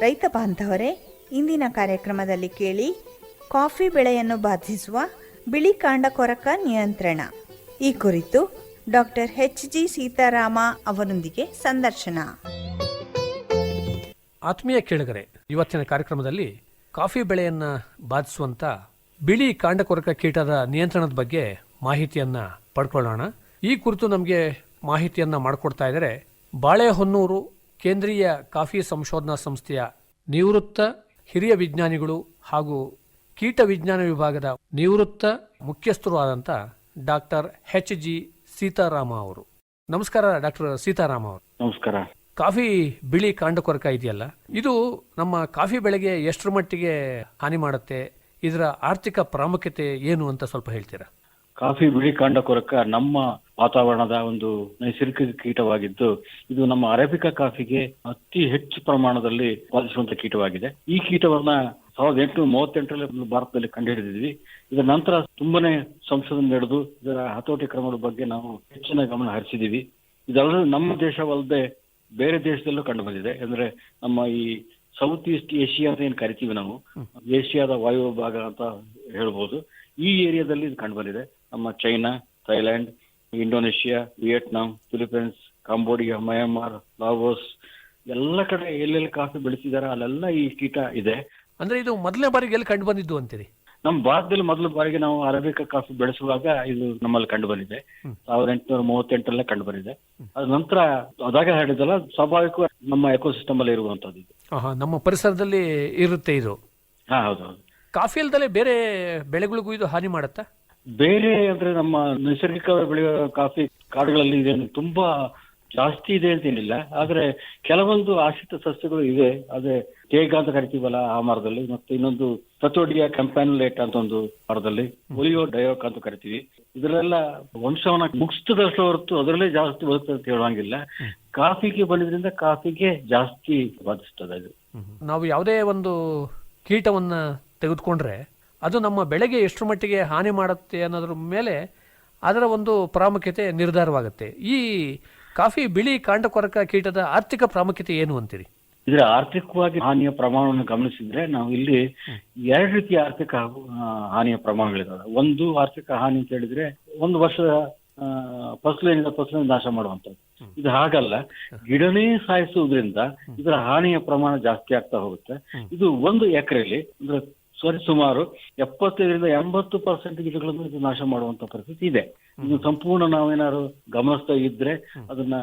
ರೈತ ಬಾಂಧವರೇ, ಇಂದಿನ ಕಾರ್ಯಕ್ರಮದಲ್ಲಿ ಕೇಳಿ ಕಾಫಿ ಬೆಳೆಯನ್ನು ಬಾಧಿಸುವ ಬಿಳಿ ಕಾಂಡ ಕೊರಕ ನಿಯಂತ್ರಣ. ಈ ಕುರಿತು ಡಾಕ್ಟರ್ ಎಚ್ ಜಿ ಸೀತಾರಾಮ ಅವರೊಂದಿಗೆ ಸಂದರ್ಶನ. ಆತ್ಮೀಯ ಕೇಳುಗರೆ, ಇವತ್ತಿನ ಕಾರ್ಯಕ್ರಮದಲ್ಲಿ ಕಾಫಿ ಬೆಳೆಯನ್ನು ಬಾಧಿಸುವಂತ ಬಿಳಿ ಕಾಂಡಕೊರಕ ಕೀಟದ ನಿಯಂತ್ರಣದ ಬಗ್ಗೆ ಮಾಹಿತಿಯನ್ನ ಪಡ್ಕೊಳ್ಳೋಣ. ಈ ಕುರಿತು ನಮಗೆ ಮಾಹಿತಿಯನ್ನ ಮಾಡಿಕೊಡ್ತಾ ಇದ್ದಾರೆ ಬಾಳೆಹೊನ್ನೂರು ಕೇಂದ್ರೀಯ ಕಾಫಿ ಸಂಶೋಧನಾ ಸಂಸ್ಥೆಯ ನಿವೃತ್ತ ಹಿರಿಯ ವಿಜ್ಞಾನಿಗಳು ಹಾಗೂ ಕೀಟ ವಿಜ್ಞಾನ ವಿಭಾಗದ ನಿವೃತ್ತ ಮುಖ್ಯಸ್ಥರು ಆದಂಥ ಡಾಕ್ಟರ್ ಎಚ್ ಜಿ ಸೀತಾರಾಮ ಅವರು. ನಮಸ್ಕಾರ ಡಾಕ್ಟರ್ ಸೀತಾರಾಮ ಅವರು. ನಮಸ್ಕಾರ. ಕಾಫಿ ಬಿಳಿ ಕಾಂಡ ಕೊರಕ ಇದೆಯಲ್ಲ? ಇದು ನಮ್ಮ ಕಾಫಿ ಬೆಳೆಗೆ ಎಷ್ಟರ ಮಟ್ಟಿಗೆ ಹಾನಿ ಮಾಡುತ್ತೆ? ಇದರ ಆರ್ಥಿಕ ಪ್ರಾಮುಖ್ಯತೆ ಏನು ಅಂತ ಸ್ವಲ್ಪ ಹೇಳ್ತೀರಾ? ಕಾಫಿ ಬಿಳಿ ಕಾಂಡ ಕೊರಕ ನಮ್ಮ ವಾತಾವರಣದ ಒಂದು ನೈಸರ್ಗಿಕ ಕೀಟವಾಗಿದ್ದು ಇದು ನಮ್ಮ ಅರೇಬಿಕಾ ಕಾಫಿಗೆ ಅತಿ ಹೆಚ್ಚು ಪ್ರಮಾಣದಲ್ಲಿ ಬಾಧಿಸುವಂತ ಕೀಟವಾಗಿದೆ. ಈ ಕೀಟವನ್ನ ಸಾವಿರದ ಎಂಟುನೂರ ಮೂವತ್ತೆಂಟರಲ್ಲಿ ಭಾರತದಲ್ಲಿ ಕಂಡುಹಿಡಿದಿದ್ವಿ. ಇದರ ನಂತರ ತುಂಬಾನೇ ಸಂಶೋಧನೆ ನಡೆದು ಇದರ ಹತೋಟಿ ಕ್ರಮಗಳ ಬಗ್ಗೆ ನಾವು ಹೆಚ್ಚಿನ ಗಮನ ಹರಿಸಿದೀವಿ. ಇದಲ್ಲದೆ ನಮ್ಮ ದೇಶವಲ್ಲದೆ ಬೇರೆ ದೇಶದಲ್ಲೂ ಕಂಡು ಬಂದಿದೆ ಅಂದ್ರೆ ನಮ್ಮ ಈ ಸೌತ್ ಈಸ್ಟ್ ಏಷ್ಯಾ ಅಂತ ಏನ್ ಕರಿತೀವಿ ನಾವು ಏಷ್ಯಾದ ವಾಯುವ ಭಾಗ ಅಂತ ಹೇಳ್ಬೋದು. ಈ ಏರಿಯಾದಲ್ಲಿ ಇದು ಕಂಡು ಬಂದಿದೆ ನಮ್ಮ China Thailand Indonesia Vietnam Philippines Cambodia Myanmar Laos ಎಲ್ಲ ಕಡೆ ಎಲ್ಲೆಲ್ಲಿ ಕಾಫಿ ಬೆಳೆಸಿದಾರೆ ಅಲ್ಲೆಲ್ಲ ಈ ಕೀಟ ಇದೆ. ಅಂದ್ರೆ ಇದು ಮೊದಲನೇ ಬಾರಿಗೆ ಎಲ್ಲಿ ಕಂಡು ಬಂದಿದ್ದು ಅಂತೀರಿ? ನಮ್ಮ ಭಾರತದಲ್ಲಿ ಮೊದಲ ಬಾರಿಗೆ ನಾವು ಅರೇಬಿಕಾ ಕಾಫಿ ಬೆಳೆಸುವಾಗ ಇದು ನಮ್ಮಲ್ಲಿ ಕಂಡು ಬಂದಿದೆ. ಸಾವಿರದ ಎಂಟುನೂರ ಮೂವತ್ತೆಂಟರಲ್ಲೇ ಕಂಡು ಬಂದಿದೆ. ಅದ ನಂತರ ಅದಾಗ ಹೇಳಿದಲ್ಲ ಸ್ವಾಭಾವಿಕ ನಮ್ಮ ಎಕೋಸಿಸ್ಟಮ್ ಅಲ್ಲಿ ಇರುವಂತದ್ದು ಇದು. ನಮ್ಮ ಪರಿಸರದಲ್ಲಿ ಇರುತ್ತೆ ಇದು. ಹಾ ಹೌದೌದು ಕಾಫಿ ಅಲ್ದಲೆ ಬೇರೆ ಬೆಳೆಗಳಿಗೂ ಇದು ಹಾನಿ ಮಾಡುತ್ತಾ? ಬೇರೆ ಅಂದ್ರೆ ನಮ್ಮ ನೈಸರ್ಗಿಕ ಬೆಳೆಯುವ ಕಾಫಿ ಕಾಡುಗಳಲ್ಲಿ ಇದೆ ತುಂಬಾ ಜಾಸ್ತಿ ಇದೆ ಅಂತೇನಿಲ್ಲ ಆದ್ರೆ ಕೆಲವೊಂದು ಆಶ್ರಿತ ಸಸ್ಯಗಳು ಇದೆ. ಅದೇ ತೇಗ ಅಂತ ಕರಿತೀವಲ್ಲ ಆ ಮರದಲ್ಲಿ, ಮತ್ತೆ ಇನ್ನೊಂದು ತತೋಡಿಯ ಕಂಪ್ಯಾನುಲೇಟ್ ಅಂತ ಒಂದು ಮರದಲ್ಲಿ, ಒಲಿಯೋ ಡಯೋಕ್ ಅಂತ ಕರಿತೀವಿ. ಇದರಲ್ಲೆಲ್ಲ ವಂಶವನ್ನ ಮುಗಿಸ್ತದಷ್ಟು ಹೊರತು ಅದರಲ್ಲೇ ಜಾಸ್ತಿ ಬರುತ್ತೆ ಅಂತ ಹೇಳುವಂಗಿಲ್ಲ. ಕಾಫಿಗೆ ಬಂದಿದ್ರಿಂದ ಕಾಫಿಗೆ ಜಾಸ್ತಿ ಬಾಧಿಸ್ತದೆ ಅದು. ನಾವು ಯಾವುದೇ ಒಂದು ಕೀಟವನ್ನ ತೆಗೆದುಕೊಂಡ್ರೆ ಅದು ನಮ್ಮ ಬೆಳೆಗೆ ಎಷ್ಟು ಮಟ್ಟಿಗೆ ಹಾನಿ ಮಾಡುತ್ತೆ ಅನ್ನೋದ್ರ ಮೇಲೆ ಅದರ ಒಂದು ಪ್ರಾಮುಖ್ಯತೆ ನಿರ್ಧಾರವಾಗುತ್ತೆ. ಈ ಕಾಫಿ ಬಿಳಿ ಕಾಂಡಕೊರಕ ಕೀಟದ ಆರ್ಥಿಕ ಪ್ರಾಮುಖ್ಯತೆ ಏನು ಅಂತೀರಿ? ಇದರ ಆರ್ಥಿಕವಾಗಿ ಹಾನಿಯ ಪ್ರಮಾಣವನ್ನು ಗಮನಿಸಿದ್ರೆ ನಾವು ಇಲ್ಲಿ ಎರಡು ರೀತಿಯ ಆರ್ಥಿಕ ಹಾನಿಯ ಪ್ರಮಾಣಗಳಿದ್ದಾವೆ ಒಂದು ಆರ್ಥಿಕ ಹಾನಿ ಅಂತ ಹೇಳಿದ್ರೆ ಒಂದು ವರ್ಷದ ಫಸಲಿನಿಂದ ಫಸಲಿನ ನಾಶ ಮಾಡುವಂಥದ್ದು. ಇದು ಹಾಗಲ್ಲ. ಗಿಡನೇ ಸಾಯಿಸುವುದರಿಂದ ಇದರ ಹಾನಿಯ ಪ್ರಮಾಣ ಜಾಸ್ತಿ ಆಗ್ತಾ ಹೋಗುತ್ತೆ. ಇದು ಒಂದು ಎಕರೆಯಲ್ಲಿ ಅಂದ್ರೆ ಸರಿ ಸುಮಾರು ಎಪ್ಪತ್ತೈದರಿಂದ ಎಂಬತ್ತು ಪರ್ಸೆಂಟ್ ಗಿಡಗಳನ್ನು ಇದು ನಾಶ ಮಾಡುವಂತ ಪರಿಸ್ಥಿತಿ ಇದೆ. ಇನ್ನು ಸಂಪೂರ್ಣ ನಾವೇನಾದ್ರು ಗಮನಿಸ್ತಾ ಇದ್ರೆ ಅದನ್ನ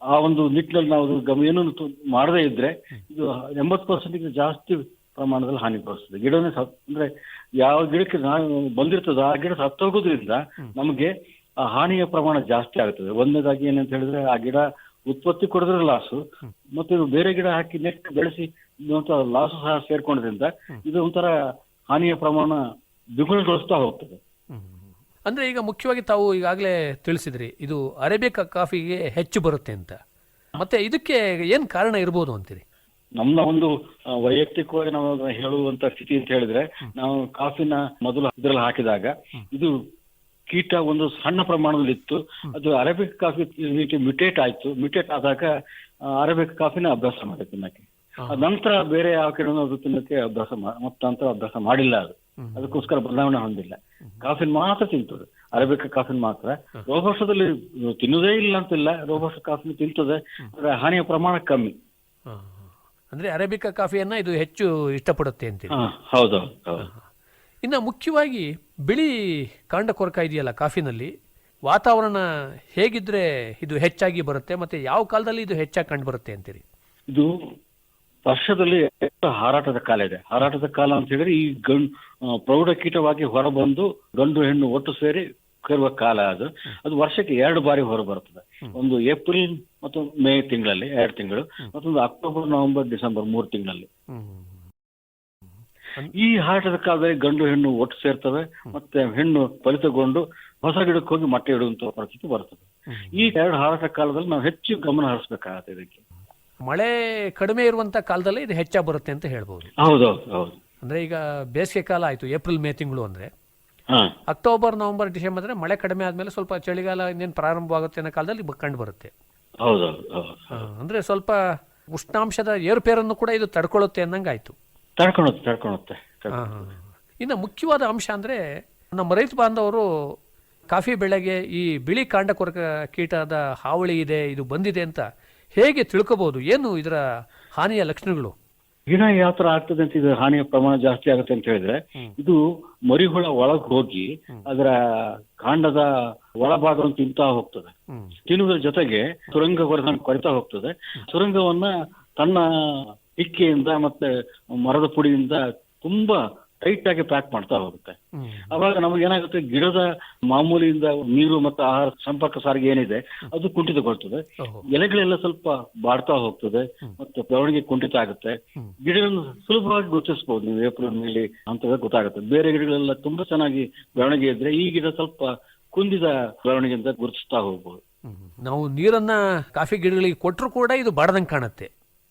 ಆ ಒಂದು ನಿಟ್ಟಿನಲ್ಲಿ ನಾವು ಗಮ ಏನನ್ನು ಮಾಡದೇ ಇದ್ರೆ ಇದು ಎಂಬತ್ತು ಪರ್ಸೆಂಟ್ ಜಾಸ್ತಿ ಪ್ರಮಾಣದಲ್ಲಿ ಹಾನಿಗೊಳಿಸ್ತದೆ ಗಿಡನೇ ಸತ್ ಅಂದ್ರೆ ಯಾವ ಗಿಡಕ್ಕೆ ನಾವು ಬಂದಿರ್ತದೋ ಆ ಗಿಡ ಸತ್ತೋಗೋದ್ರಿಂದ ನಮಗೆ ಆ ಹಾನಿಯ ಪ್ರಮಾಣ ಜಾಸ್ತಿ ಆಗುತ್ತದೆ. ಒಂದನೇದಾಗಿ ಏನಂತ ಹೇಳಿದ್ರೆ ಆ ಗಿಡ ಉತ್ಪತ್ತಿ ಕೊಡಿದ್ರೆ ಲಾಸು ಮತ್ತೆ ಇದು ಬೇರೆ ಗಿಡ ಹಾಕಿ ನೆಟ್ ಬೆಳೆಸಿ ಲಾಸು ಸಹ ಸೇರ್ಕೊಂಡ್ರಿಂದ ಇದು ಒಂಥರ ಹಾನಿಯ ಪ್ರಮಾಣ ದ್ವಿಗುಣಗೊಳಿಸ್ತಾ ಹೋಗ್ತದೆ. ಅಂದ್ರೆ ಈಗ ಮುಖ್ಯವಾಗಿ ತಾವು ಈಗಾಗಲೇ ತಿಳಿಸಿದ್ರಿ ಇದು ಅರೇಬಿಕ್ ಕಾಫಿಗೆ ಹೆಚ್ಚು ಬರುತ್ತೆ ಅಂತ. ಮತ್ತೆ ಇದಕ್ಕೆ ಏನ್ ಕಾರಣ ಇರ್ಬೋದು ಅಂತೀರಿ? ನಮ್ಮ ಒಂದು ವೈಯಕ್ತಿಕವಾಗಿ ನಾವು ಹೇಳುವಂತ ಸ್ಥಿತಿ ಅಂತ ಹೇಳಿದ್ರೆ ನಾವು ಕಾಫಿನ ಮೊದಲು ಇದ್ರಲ್ಲಿ ಹಾಕಿದಾಗ ಇದು ಕೀಟ ಒಂದು ಸಣ್ಣ ಪ್ರಮಾಣದಲ್ಲಿ ಇತ್ತು ಅದು ಅರೇಬಿಕ್ ಕಾಫಿ ರೀತಿ ಮ್ಯುಟೇಟ್ ಆಯ್ತು. ಮ್ಯೂಟೇಟ್ ಆದಾಗ ಅರೇಬಿಕ್ ಕಾಫಿನ ಅಭ್ಯಾಸ ಮಾಡಿ ತಿನ್ನಕ್ಕೆ ನಂತರ ಬೇರೆ ಯಾವ ಅದು ತಿನ್ನಕ್ಕೆ ಅಭ್ಯಾಸ ಮತ್ತ ನಂತರ ಅಭ್ಯಾಸ ಮಾಡಿಲ್ಲ ಅದು. ಅದಕ್ಕೋಸ್ಕರ ಬದಲಾವಣೆ ಹೊಂದಿಲ್ಲ. ಕಾಫಿನ್ ಮಾತ್ರ ತಿಂತದೆ. ಅರೇಬಿಕ್ ಕಾಫಿನ್ ಮಾತ್ರ. ರೋಗವರ್ಷದಲ್ಲಿ ತಿನ್ನುವುದೇ ಇಲ್ಲ ಅಂತಿಲ್ಲ. ರೋಗವರ್ಷ ಕಾಫಿನ ತಿಂತದೆ. ಆದ್ರೆ ಹಾನಿಯ ಪ್ರಮಾಣ ಕಮ್ಮಿ. ಅಂದ್ರೆ ಅರೇಬಿಕಾ ಕಾಫಿಯನ್ನ ಇದು ಹೆಚ್ಚು ಇಷ್ಟಪಡುತ್ತೆ ಅಂತೀರಿ. ಹೌದೌದು ಹೌದು ಇನ್ನು ಮುಖ್ಯವಾಗಿ ಬಿಳಿ ಕಾಂಡ ಕೊರಕ ಇದೆಯಲ್ಲ ಕಾಫಿನಲ್ಲಿ ವಾತಾವರಣ ಹೇಗಿದ್ರೆ ಇದು ಹೆಚ್ಚಾಗಿ ಬರುತ್ತೆ ಮತ್ತೆ ಯಾವ ಕಾಲದಲ್ಲಿ ಇದು ಹೆಚ್ಚಾಗಿ ಕಂಡು ಬರುತ್ತೆ ಅಂತೀರಿ? ಇದು ವರ್ಷದಲ್ಲಿ ಹಾರಾಟದ ಕಾಲ ಇದೆ. ಹಾರಾಟದ ಕಾಲ ಅಂತ ಹೇಳಿದ್ರೆ ಈ ಗಂಡು ಪ್ರೌಢ ಕೀಟವಾಗಿ ಹೊರಬಂದು ಗಂಡು ಹೆಣ್ಣು ಒಟ್ಟು ಸೇರಿ ಕರುವ ಕಾಲ ಅದು. ಅದು ವರ್ಷಕ್ಕೆ ಎರಡು ಬಾರಿ ಹೊರ ಬರ್ತದೆ ಒಂದು ಏಪ್ರಿಲ್ ಮತ್ತು ಮೇ ತಿಂಗಳಲ್ಲಿ ಎರಡು ತಿಂಗಳು ಮತ್ತೊಂದು ಅಕ್ಟೋಬರ್ ನವೆಂಬರ್ ಡಿಸೆಂಬರ್ ಮೂರು ತಿಂಗಳಲ್ಲಿ. ಈ ಹಾರಾಟದ ಕಾಲದಲ್ಲಿ ಗಂಡು ಹೆಣ್ಣು ಒಟ್ಟು ಸೇರ್ತವೆ ಮತ್ತೆ ಹೆಣ್ಣು ಫಲಿತಗೊಂಡು ಹೊಸ ಗಿಡಕ್ಕೆ ಹೋಗಿ ಮೊಟ್ಟೆ ಇಡುವಂತ ಪರಿಸ್ಥಿತಿ ಬರ್ತದೆ. ಈ ಎರಡು ಹಾರಾಟ ಕಾಲದಲ್ಲಿ ನಾವು ಹೆಚ್ಚು ಗಮನ ಹರಿಸಬೇಕಾಗತ್ತೆ ಇದಕ್ಕೆ. ಮಳೆ ಕಡಿಮೆ ಇರುವಂತ ಕಾಲದಲ್ಲಿ ಇದು ಹೆಚ್ಚಾಗಿ ಬರುತ್ತೆ ಅಂತ ಹೇಳ್ಬೋದು. ಹೌದು ಅಂದ್ರೆ ಈಗ ಬೇಸಿಗೆ ಕಾಲ ಆಯ್ತು ಏಪ್ರಿಲ್ ಮೇ ತಿಂಗಳು ಅಂದ್ರೆ. ಅಕ್ಟೋಬರ್ ನವೆಂಬರ್ ಡಿಸೆಂಬರ್ ಅಂದ್ರೆ ಮಳೆ ಕಡಿಮೆ ಆದ್ಮೇಲೆ ಸ್ವಲ್ಪ ಚಳಿಗಾಲ ಇನ್ನೇನು ಪ್ರಾರಂಭವಾಗುತ್ತೆ ಅನ್ನೋ ಕಾಲದಲ್ಲಿ ಕಂಡು ಬರುತ್ತೆ. ಹೌದು ಅಂದ್ರೆ ಸ್ವಲ್ಪ ಉಷ್ಣಾಂಶದ ಏರುಪೇರನ್ನು ಕೂಡ ಇದು ತಡ್ಕೊಳ್ಳುತ್ತೆ ಅನ್ನಂಗಾಯ್ತು. ತಡ್ಕೊಳುತ್ತೆ ತಡ್ಕೊಳುತ್ತೆ ಆ, ಆ. ಇನ್ನು ಮುಖ್ಯವಾದ ಅಂಶ ಅಂದ್ರೆ ನಮ್ಮ ರೈತ ಬಾಂಧವರು ಕಾಫಿ ಬೆಳೆಗೆ ಈ ಬಿಳಿ ಕಾಂಡ ಕೊರಕ ಕೀಟದ ಹಾವಳಿ ಇದೆ ಇದು ಬಂದಿದೆ ಅಂತ ಹೇಗೆ ತಿಳ್ಕೋಬಹುದು? ಏನು ಇದರ ಹಾನಿಯ ಲಕ್ಷಣಗಳು? ಗಿಡ ಯಾವ ತರ ಆಗ್ತದೆ ಅಂತ ಇದು ಹಾನಿಯ ಪ್ರಮಾಣ ಜಾಸ್ತಿ ಆಗುತ್ತೆ ಅಂತ ಹೇಳಿದ್ರೆ ಇದು ಮರಿಹುಳ ಒಳಗ್ ಹೋಗಿ ಅದರ ಕಾಂಡದ ಒಳಭಾಗವನ್ನು ತಿಂತಾ ಹೋಗ್ತದೆ. ತಿನ್ನುವುದರ ಜೊತೆಗೆ ಸುರಂಗ ಕೊರಿತಾ ಹೋಗ್ತದೆ. ಸುರಂಗವನ್ನ ತನ್ನ ಇಕ್ಕೆಯಿಂದ ಮತ್ತೆ ಮರದ ಪುಡಿಯಿಂದ ತುಂಬಾ ಟೈಟ್ ಆಗಿ ಪ್ಯಾಕ್ ಮಾಡ್ತಾ ಹೋಗುತ್ತೆ. ಅವಾಗ ನಮಗೆ ಏನಾಗುತ್ತೆ ಗಿಡದ ಮಾಮೂಲಿಯಿಂದ ನೀರು ಮತ್ತು ಆಹಾರ ಸಂಪರ್ಕ ಸಾರಿಗೆ ಏನಿದೆ ಅದು ಕುಂಠಿತಗೊಳ್ತದೆ. ಎಲೆಗಳೆಲ್ಲ ಸ್ವಲ್ಪ ಬಾಡ್ತಾ ಹೋಗ್ತದೆ ಮತ್ತು ಬೆಳವಣಿಗೆ ಕುಂಠಿತ ಆಗುತ್ತೆ. ಗಿಡಗಳನ್ನು ಸುಲಭವಾಗಿ ಗುರುತಿಸಬಹುದು ನೀವು ಏಪ್ರಿಲ್ ಮೇಲೆ ಅಂತ ಗೊತ್ತಾಗುತ್ತೆ. ಬೇರೆ ಗಿಡಗಳೆಲ್ಲ ತುಂಬಾ ಚೆನ್ನಾಗಿ ಬೆಳವಣಿಗೆ ಇದ್ರೆ ಈ ಗಿಡ ಸ್ವಲ್ಪ ಕುಂದಿದ ಬೆಳವಣಿಗೆಯಿಂದ ಗುರುತಿಸ್ತಾ ಹೋಗ್ಬೋದು. ನಾವು ನೀರನ್ನ ಕಾಫಿ ಗಿಡಗಳಿಗೆ ಕೊಟ್ಟರು ಕೂಡ ಇದು ಬಾಡದಂಗೆ ಕಾಣುತ್ತೆ.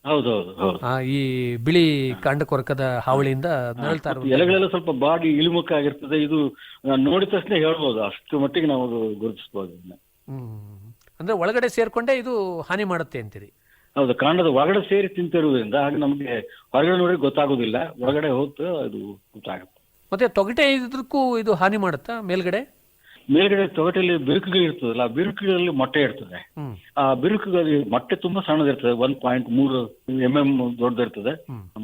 ಹೌದೌದು ಹೌದು. ಆ, ಈ ಬಿಳಿ ಕಾಂಡ ಕೊರಕದ ಹಾವಳಿಯಿಂದ ನರಳ್ತಾ ಎಲೆಗಳೆಲ್ಲ ಸ್ವಲ್ಪ ಬಾಡಿ ಇಳಿಮುಖ ಆಗಿರ್ತದೆ. ಇದು ನಾನ್ ನೋಡಿದ ತಕ್ಷಣ ಹೇಳ್ಬೋದು ಅಷ್ಟು ಮಟ್ಟಿಗೆ ನಾವು ಅದು ಗುರುತಿಸಬಹುದು ಇದನ್ನ. ಹ್ಮ್ ಅಂದ್ರೆ ಒಳಗಡೆ ಸೇರ್ಕೊಂಡೇ ಇದು ಹಾನಿ ಮಾಡುತ್ತೆ ಅಂತೀರಿ? ಹೌದು ಕಾಂಡದ ಒಳಗಡೆ ಸೇರಿ ತಿಂತಿರುವುದರಿಂದ ಹಾಗೆ ನಮಗೆ ಹೊರಗಡೆ ನೋಡಿ ಗೊತ್ತಾಗೋದಿಲ್ಲ ಒಳಗಡೆ ಹೋಗ್ತಾ ಅದು ಗೊತ್ತಾಗುತ್ತೆ. ಮತ್ತೆ ತೊಗಟೆ ಇದ್ರಕ್ಕೂ ಇದು ಹಾನಿ ಮಾಡುತ್ತಾ ಮೇಲ್ಗಡೆ? ಮೇಲ್ಗಡೆ ತೊಗಟೆಯಲ್ಲಿ ಬಿರುಕುಗಳು ಇರ್ತದಲ್ಲ ಆ ಬಿರುಕುಗಳಲ್ಲಿ ಮೊಟ್ಟೆ ಇರ್ತದೆ. ಆ ಬಿರುಕುಗಳಲ್ಲಿ ಮೊಟ್ಟೆ ತುಂಬಾ ಸಣ್ಣದಿರ್ತದೆ ಒಂದ್ ಪಾಯಿಂಟ್ ಮೂರು ಎಂ ಎಂ ದೊಡ್ಡದಿರ್ತದೆ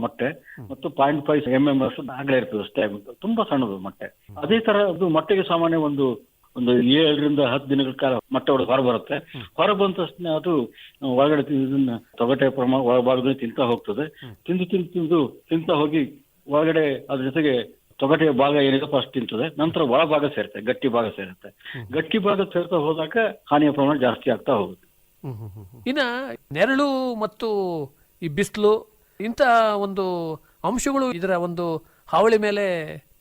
ಮೊಟ್ಟೆ. ಮತ್ತು ಪಾಯಿಂಟ್ ಫೈವ್ ಎಂ ಎಂ ಅಷ್ಟು ಆಗಲೇ ಇರ್ತದೆ ಅಷ್ಟೇ ತುಂಬಾ ಸಣ್ಣದು ಮೊಟ್ಟೆ. ಅದೇ ತರ ಅದು ಮೊಟ್ಟೆಗೆ ಸಾಮಾನ್ಯ ಒಂದು ಒಂದು ಏಳರಿಂದ ಹತ್ತು ದಿನಗಳ ಕಾಲ ಮೊಟ್ಟೆ ಹೊಡೆದು ಹೊರ ಬರುತ್ತೆ. ಹೊರ ಬಂದ ತಕ್ಷಣ ಅದು ಒಳಗಡೆ ಇದನ್ನ ತೊಗಟೆ ಪ್ರಮಾಣ ಒಳಭಾಗದಲ್ಲಿ ತಿಂತಾ ಹೋಗ್ತದೆ. ತಿಂದು ತಿಂದು ತಿಂದು ತಿಂತಾ ಹೋಗಿ ಒಳಗಡೆ ಅದ್ರ ಜೊತೆಗೆ ತೊಗಟೆಯ ಭಾಗ ಏನಿದೆ ಫಸ್ಟ್ ತಿಂತದೆ ನಂತರ ಒಳಭಾಗ ಸೇರುತ್ತೆ ಗಟ್ಟಿ ಭಾಗ ಸೇರುತ್ತೆ. ಗಟ್ಟಿ ಭಾಗ ಸೇರ್ತಾ ಹೋದಾಗ ಹಾನಿಯ ಪ್ರಮಾಣ ಜಾಸ್ತಿ ಆಗ್ತಾ ಹೋಗುತ್ತೆ. ಇನ್ನ ನೆರಳು ಮತ್ತು ಈ ಬಿಸಿಲು ಇಂತ ಒಂದು ಅಂಶಗಳು ಇದರ ಒಂದು ಹಾವಳಿ ಮೇಲೆ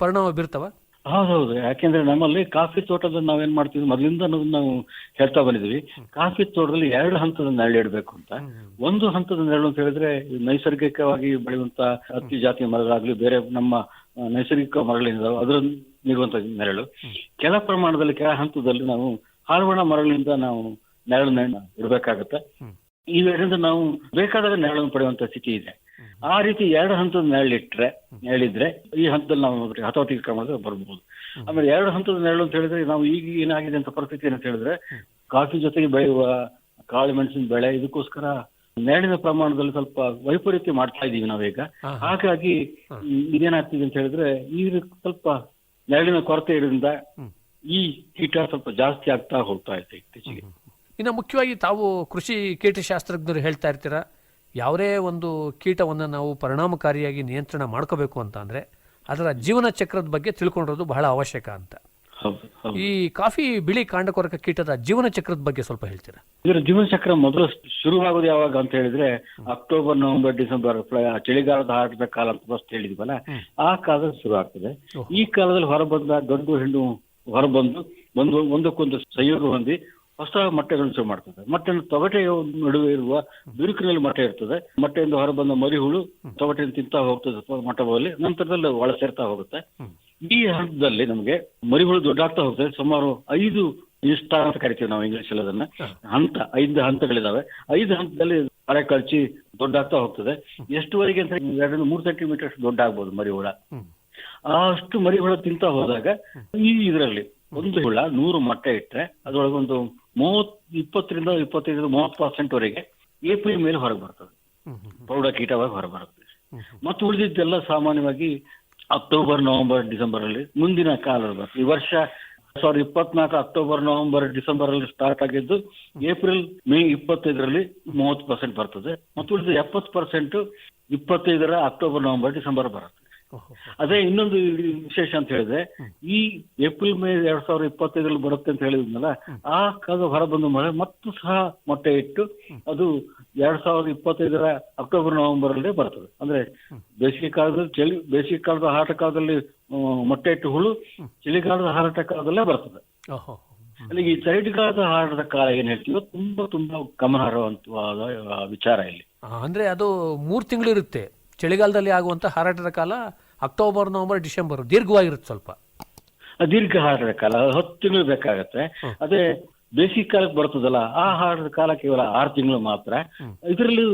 ಪರಿಣಾಮ ಬೀರ್ತವ? ಹೌದೌದು ಯಾಕೆಂದ್ರೆ ನಮ್ಮಲ್ಲಿ ಕಾಫಿ ತೋಟದಲ್ಲಿ ನಾವೇನ್ ಮಾಡ್ತೀವಿ, ಮೊದಲಿಂದ ನಾವು ಹೇಳ್ತಾ ಬಂದಿದ್ವಿ. ಕಾಫಿ ತೋಟದಲ್ಲಿ ಎರಡು ಹಂತದ ನೆರಳು ಇಡಬೇಕು ಅಂತ. ಒಂದು ಹಂತದ ನೆರಳು ಅಂತ ಹೇಳಿದ್ರೆ, ನೈಸರ್ಗಿಕವಾಗಿ ಬೆಳೆಯುವಂತ ಹತ್ತಿ ಜಾತಿಯ ಮರಗಳಾಗ್ಲಿ, ಬೇರೆ ನಮ್ಮ ನೈಸರ್ಗಿಕ ಮರಗಳಿಂದ ಅದರ ನೀಡುವಂತ ನೆರಳು. ಕೆಲ ಪ್ರಮಾಣದಲ್ಲಿ, ಕೆಲ ಹಂತದಲ್ಲಿ ನಾವು ಹಾರ್ವಣ ಮರಗಳಿಂದ ನಾವು ನೆರಳನ್ನ ಇಡಬೇಕಾಗತ್ತೆ. ಇವೆರಡರಿಂದ ನಾವು ಬೇಕಾದಾಗ ನೆರಳನ್ನು ಪಡೆಯುವಂತ ಸ್ಥಿತಿ ಇದೆ. ಆ ರೀತಿ ಎರಡು ಹಂತದ ನೆರಳಿಟ್ರೆ ಹೇಳಿದ್ರೆ ಈ ಹಂತದಲ್ಲಿ ನಾವು ಹತೋಟಿಗೆ ಹತೋಟಿ ಕ್ರಮದ ಬರ್ಬೋದು. ಆಮೇಲೆ ಎರಡು ಹಂತದ ನೆರಳು ಅಂತ ಹೇಳಿದ್ರೆ ನಾವು ಈಗ ಏನಾಗಿದೆ ಅಂತ ಪರಿಸ್ಥಿತಿ ಏನಂತ ಹೇಳಿದ್ರೆ ಕಾಫಿ ಜೊತೆಗೆ ಬೆಳೆಯುವ ಕಾಳು ಮೆಣಸಿನ ಬೆಳೆ ಇದಕ್ಕೋಸ್ಕರ ನೆರಳಿನ ಪ್ರಮಾಣದಲ್ಲಿ ಸ್ವಲ್ಪ ವೈಪರೀತ್ಯ ಮಾಡ್ತಾ ಇದೀವಿ ನಾವೀಗ. ಹಾಗಾಗಿ ಇದೇನಾಗ್ತಿದೆ ಅಂತ ಹೇಳಿದ್ರೆ ಈ ಸ್ವಲ್ಪ ನೆರಳಿನ ಕೊರತೆ ಇರೋದ್ರಿಂದ ಈ ಕೀಟ ಸ್ವಲ್ಪ ಜಾಸ್ತಿ ಆಗ್ತಾ ಹೋಗ್ತಾ ಇದೆ ಇತ್ತೀಚೆಗೆ. ಇನ್ನು ಮುಖ್ಯವಾಗಿ ತಾವು ಕೃಷಿ ಕೀಟಶಾಸ್ತ್ರಜ್ಞರು ಹೇಳ್ತಾ ಇರ್ತೀರಾ? ಯಾವುದೇ ಒಂದು ಕೀಟವನ್ನು ನಾವು ಪರಿಣಾಮಕಾರಿಯಾಗಿ ನಿಯಂತ್ರಣ ಮಾಡ್ಕೋಬೇಕು ಅಂತ ಅಂದರೆ ಅದರ ಜೀವನ ಚಕ್ರದ ಬಗ್ಗೆ ತಿಳ್ಕೊಂಡಿರೋದು ಬಹಳ ಅವಶ್ಯಕ ಅಂತ. ಈ ಕಾಫಿ ಬಿಳಿ ಕಾಂಡಕೊರಕ ಕೀಟದ ಜೀವನ ಚಕ್ರದ ಬಗ್ಗೆ ಸ್ವಲ್ಪ ಹೇಳ್ತೀರಾ? ಇದರ ಜೀವನ ಚಕ್ರ ಮೊದಲು ಶುರುವಾಗೋದು ಯಾವಾಗ ಅಂತ ಹೇಳಿದ್ರೆ ಅಕ್ಟೋಬರ್ ನವೆಂಬರ್ ಡಿಸೆಂಬರ್ ಚಳಿಗಾಲದ ಆಟದ ಕಾಲ ಅಂತ ಫಸ್ಟ್ ಹೇಳಿದ್ವಲ್ಲ ಆ ಕಾಲದಲ್ಲಿ ಶುರು ಆಗ್ತದೆ ಈ ಕಾಲದಲ್ಲಿ ಹೊರಬಂದ ಗಂಡು ಹೆಣ್ಣು ಹೊರಬಂದು ಒಂದು ಒಂದಕ್ಕೊಂದು ಸಂಯೋಗ ಹೊಂದಿ ಹೊಸ ಮೊಟ್ಟೆಗಳನ್ನು ಶುರು ಮಾಡ್ತದೆ. ಮೊಟ್ಟೆಯನ್ನು ತೊಗಟೆಯ ನಡುವೆ ಇರುವ ಬಿರುಕಿನಲ್ಲಿ ಮೊಟ್ಟೆ ಇರ್ತದೆ. ಮೊಟ್ಟೆಯಿಂದ ಹೊರಬಂದ ಮರಿಹುಳು ತೊಗಟೆಯನ್ನು ತಿಂತಾ ಹೋಗ್ತದೆ ಮೊಟ್ಟೆಯಲ್ಲಿ ನಂತರದಲ್ಲಿ ಒಳ ಸೇರ್ತಾ ಹೋಗುತ್ತೆ. ಈ ಹಂತದಲ್ಲಿ ನಮಗೆ ಮರಿಹುಳು ದೊಡ್ಡಾಗ್ತಾ ಹೋಗ್ತದೆ. ಸುಮಾರು ಐದು ಇಷ್ಟ ಅಂತ ಕರಿತೀವಿ ನಾವು ಇಂಗ್ಲಿಷ್ ಅಲ್ಲಿ ಅದನ್ನ. ಹಂತ ಐದು ಹಂತಗಳಿದಾವೆ. ಐದು ಹಂತದಲ್ಲಿ ಅರೆ ಕಳಚಿ ದೊಡ್ಡಾಗ್ತಾ ಹೋಗ್ತದೆ. ಎಷ್ಟುವರೆಗೆ ಅಂತ ಎರಡರಿಂದ ಮೂರು ಸೆಂಟಿಮೀಟರ್ ದೊಡ್ಡ ಆಗ್ಬೋದು ಮರಿಹುಳ ಅಷ್ಟು ಮರಿಹುಳ ತಿಂತಾ ಹೋದಾಗ ಈ ಇದರಲ್ಲಿ ಒಂದು ಹುಳ, ನೂರು ಮೊಟ್ಟೆ ಇಟ್ಟರೆ ಅದರೊಳಗೊಂದು ಮೂವತ್ ಇಪ್ಪತ್ತರಿಂದ ಇಪ್ಪತ್ತೈದರಿಂದ ಮೂವತ್ತು ಪರ್ಸೆಂಟ್ ವರೆಗೆ ಏಪ್ರಿಲ್ ಮೇಲೆ ಹೊರಗೆ ಬರ್ತದೆ. ಪ್ರೌಢ ಕೀಟವಾಗಿ ಹೊರಬರುತ್ತೆ ಮತ್ತು ಉಳಿದಿದ್ದೆಲ್ಲ ಸಾಮಾನ್ಯವಾಗಿ ಅಕ್ಟೋಬರ್, ನವೆಂಬರ್ ಡಿಸೆಂಬರ್ ಅಲ್ಲಿ ಮುಂದಿನ ಕಾಲ ಬರ್ತದೆ ಈ ವರ್ಷ ಸಾವಿರದ ಇಪ್ಪತ್ನಾಲ್ಕು ಅಕ್ಟೋಬರ್, ನವೆಂಬರ್ ಡಿಸೆಂಬರ್ ಅಲ್ಲಿ ಸ್ಟಾರ್ಟ್ ಆಗಿದ್ದು ಏಪ್ರಿಲ್, ಮೇ ಇಪ್ಪತ್ತೈದರಲ್ಲಿ ಮೂವತ್ತು ಪರ್ಸೆಂಟ್ ಬರ್ತದೆ. ಮತ್ತು ಉಳಿದ ಎಪ್ಪತ್ತು ಪರ್ಸೆಂಟ್ ಇಪ್ಪತ್ತೈದರ ಅಕ್ಟೋಬರ್, ನವೆಂಬರ್, ಡಿಸೆಂಬರ್ ಬರುತ್ತೆ. ಅದೇ ಇನ್ನೊಂದು ವಿಶೇಷ ಅಂತ ಹೇಳಿದ್ರೆ ಈ ಏಪ್ರಿಲ್ ಮೇ ಎರಡ್ ಸಾವಿರದ ಇಪ್ಪತ್ತೈದರಲ್ಲಿ ಬರುತ್ತೆ ಅಂತ ಹೇಳಿದ್ನಲ್ಲ ಆ ಕಾಲ ಹೊರಬಂದ ಮಳೆ ಮತ್ತು ಸಹ ಮೊಟ್ಟೆ ಇಟ್ಟು ಅದು ಎರಡ್ ಸಾವಿರದ ಇಪ್ಪತ್ತೈದರ ಅಕ್ಟೋಬರ್ ನವೆಂಬರ್ ಅಲ್ಲೇ ಬರ್ತದೆ. ಅಂದ್ರೆ ಬೇಸಿಗೆ ಕಾಲದಲ್ಲಿ ಚಳಿ ಬೇಸಿಗೆ ಕಾಲದ ಹಾರಾಟ ಕಾಲದಲ್ಲಿ ಮೊಟ್ಟೆ ಇಟ್ಟು ಹುಳು ಚಳಿಗಾಲದ ಹಾರಾಟ ಕಾಲದಲ್ಲೇ ಬರ್ತದೆ. ಅಲ್ಲಿ ಈ ಚಳಿಗಾಲದ ಹಾರಾಟದ ಕಾಲ ಏನ್ ಹೇಳ್ತೀವೋ ತುಂಬಾ ತುಂಬಾ ಗಮನಾರ್ಹವಾದ ವಿಚಾರ ಇಲ್ಲಿ. ಅಂದ್ರೆ ಅದು ಮೂರ್ ತಿಂಗಳು ಇರುತ್ತೆ. ಚಳಿಗಾಲದಲ್ಲಿ ಆಗುವಂತ ಹಾರಾಟದ ಕಾಲ ಅಕ್ಟೋಬರ್ ನವೆಂಬರ್ ಡಿಸೆಂಬರ್ ದೀರ್ಘವಾಗಿರುತ್ತೆ ಸ್ವಲ್ಪ. ದೀರ್ಘ ಹಾರಾಟದ ಕಾಲ ಹತ್ತು ತಿಂಗಳು ಬೇಕಾಗತ್ತೆ. ಅದೇ ಬೇಸಿಗೆ ಕಾಲಕ್ಕೆ ಬರ್ತದಲ್ಲ ಆ ಹಾರಾಟದ ಕಾಲ ಕೇವಲ ಆರು ತಿಂಗಳು ಮಾತ್ರ. ಇದರಲ್ಲಿ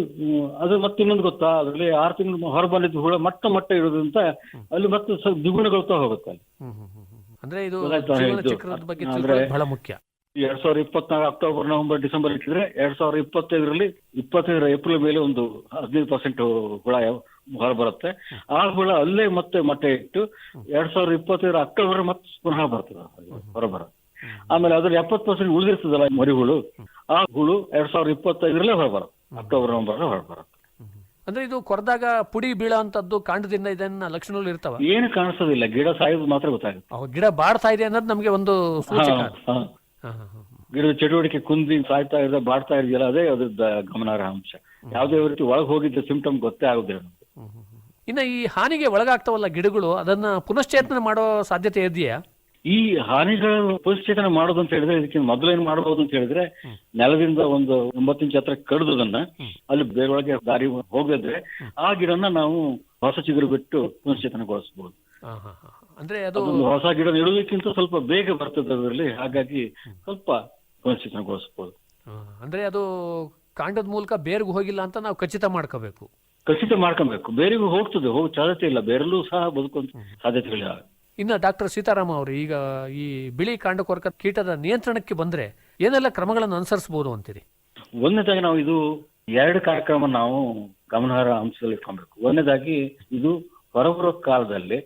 ಅದು ಮತ್ತೆ ಇನ್ನೊಂದು ಗೊತ್ತಾ? ಅದರಲ್ಲಿ ಆರು ತಿಂಗಳು ಹೊರ ಬಂದಿದ್ದು ಹುಳ ಮಟ್ಟ ಮಟ್ಟ ಇರೋದ್ರಿಂದ ಅಲ್ಲಿ ಮತ್ತೆ ಸ್ವಲ್ಪ ದ್ವಿಗುಣಗೊಳ್ತಾ ಹೋಗುತ್ತೆ ಅಲ್ಲಿ. ಅಂದ್ರೆ ಇದು ಗೊತ್ತಾಯ್ತಾ ಚಕ್ರದ ಬಗ್ಗೆ ಅಂದ್ರೆ- ತಿಳ್ಕೊಳ್ಳೋದು ಬಹಳ ಮುಖ್ಯ. ಎರಡ್ ಸಾವಿರದ ಇಪ್ಪತ್ನಾಲ್ಕು ಅಕ್ಟೋಬರ್ ನವೆಂಬರ್ ಡಿಸೆಂಬರ್ ಇಟ್ಟಿದ್ರೆ ಎರಡ್ ಸಾವಿರದ ಇಪ್ಪತ್ತೈದರಲ್ಲಿ ಇಪ್ಪತ್ತೈದರ ಏಪ್ರಿಲ್ ಮೇಲೆ ಒಂದು ಹದಿನೈದು ಪರ್ಸೆಂಟ್ ಹುಳ ಹೊರ ಬರುತ್ತೆ. ಆ ಹುಳ ಅಲ್ಲೇ ಮತ್ತೆ ಮೊಟ್ಟೆ ಇಟ್ಟು ಎರಡ್ ಸಾವಿರದ ಇಪ್ಪತ್ತೈದರ ಅಕ್ಟೋಬರ್ ಮತ್ತೆ ಪುನಃ ಬರ್ತದೆ ಹೊರ ಬರುತ್ತೆ ಆಮೇಲೆ ಅದ್ರ ಎಪ್ಪತ್ತು ಪರ್ಸೆಂಟ್ ಉಳಿದಿರ್ತದಲ್ಲ ಮರಿ ಹುಳು ಆ ಹುಳು ಎರಡ್ ಸಾವಿರದ ಇಪ್ಪತ್ತೈದರಲ್ಲೇ ಹೊರ ಬರುತ್ತೆ ಅಕ್ಟೋಬರ್ ನವೆಂಬರ್ ಹೊರ ಬರುತ್ತೆ ಅಂದ್ರೆ ಇದು ಕೊರದಾಗ ಪುಡಿ ಬೀಳಂತದ್ದು ಕಾಂಡದಿಂದ ಇದನ್ನ ಲಕ್ಷಣಗಳು ಇರ್ತಾವ? ಏನು ಕಾಣಿಸೋದಿಲ್ಲ. ಗಿಡ ಸಾಯೋದು ಮಾತ್ರ ಗೊತ್ತಾಗುತ್ತೆ. ಗಿಡ ಬಾಡ್ತಾ ಇದೆ ಅನ್ನೋದು ನಮಗೆ ಒಂದು. ಗಿಡದ ಚಟುವಟಿಕೆ ಕುಂದಿ ಸಾಯ್ತಾ ಇರೋದ ಬಾಡ್ತಾ ಇದೆಯಲ್ಲ ಅದೇ ಅದ್ರದ್ದು ಗಮನಾರ್ಹ ಅಂಶ. ಯಾವುದೇ ರೀತಿ ಒಳಗೆ ಹೋಗಿದ್ದ ಸಿಂಪ್ಟಮ್ ಗೊತ್ತೇ ಆಗುದಿಲ್ಲ ನಮ್ಗೆ. ಇನ್ನ ಈ ಹಾನಿಗೆ ಒಳಗಾಗ್ತಾವಲ್ಲ ಗಿಡಗಳು ಅದನ್ನ ಪುನಶ್ಚೇತನ ಮಾಡೋ ಸಾಧ್ಯತೆ ಇದೆಯಾ? ಈ ಹಾನಿಗಳ ಪುನಶ್ಚೇತನ ಮಾಡೋದು ಅಂತ ಹೇಳಿದ್ರೆ ಇದಕ್ಕೆ ಮೊದಲೇನು ಮಾಡಬಹುದು ಅಂತ ಹೇಳಿದ್ರೆ ನೆಲದಿಂದ ಒಂದು ಒಂಬತ್ತು ಇಂಚ್ ಹತ್ರ ಕಡಿದದನ್ನ ಅಲ್ಲಿ ಬೇರೊಳಗೆ ದಾರಿ ಹೋಗಿದ್ರೆ ಆ ಗಿಡನ ನಾವು ಹೊಸ ಚಿಗುರು ಬಿಟ್ಟು ಪುನಶ್ಚೇತನಗೊಳಿಸಬಹುದು. ಅಂದ್ರೆ ಅದು ಹೊಸ ಗಿಡ ನೆಡುವುದಕ್ಕಿಂತ ಸ್ವಲ್ಪ ಬೇಗ ಬರ್ತದೆ ಅದರಲ್ಲಿ ಹಾಗಾಗಿ ಸ್ವಲ್ಪ ಪುನಶ್ಚೇತನಗೊಳಿಸಬಹುದು ಅಂದ್ರೆ ಅದು ಕಾಂಡದ ಮೂಲಕ ಬೇರ್ಗೂ ಹೋಗಿಲ್ಲ ಅಂತ ನಾವು ಖಚಿತ ಮಾಡ್ಕೋಬೇಕು. ಖಚಿತ ಮಾಡ್ಕೊಬೇಕು. ಬೇರೆಗೂ ಹೋಗ್ತದೆ ಹೋಗೋ ಸಾಧ್ಯತೆ ಇಲ್ಲ. ಬೇರೆಲ್ಲೂ ಸಹ ಬದುಕುವಂತ ಸಾಧ್ಯತೆಗಳಿವೆ ಇನ್ನು ಡಾಕ್ಟರ್ ಸೀತಾರಾಮ ಅವರು ಈಗ ಈ ಬಿಳಿ ಕಾಂಡಕೊರಕ ಕೀಟದ ನಿಯಂತ್ರಣಕ್ಕೆ ಬಂದ್ರೆ ಏನೆಲ್ಲ ಕ್ರಮಗಳನ್ನು ಅನುಸರಿಸಬಹುದು ಅಂತೀರಿ? ಒಂದನೇದಾಗಿ ನಾವು ಇದು ಎರಡು ಕಾರ್ಯಕ್ರಮ ನಾವು ಗಮನಾರ್ಹ ಅಂಶದಲ್ಲಿ ಇಟ್ಕೊಬೇಕು. ಒಂದನೇದಾಗಿ ಇದು ಹೊರಬರೋ ಕಾಲದಲ್ಲಿ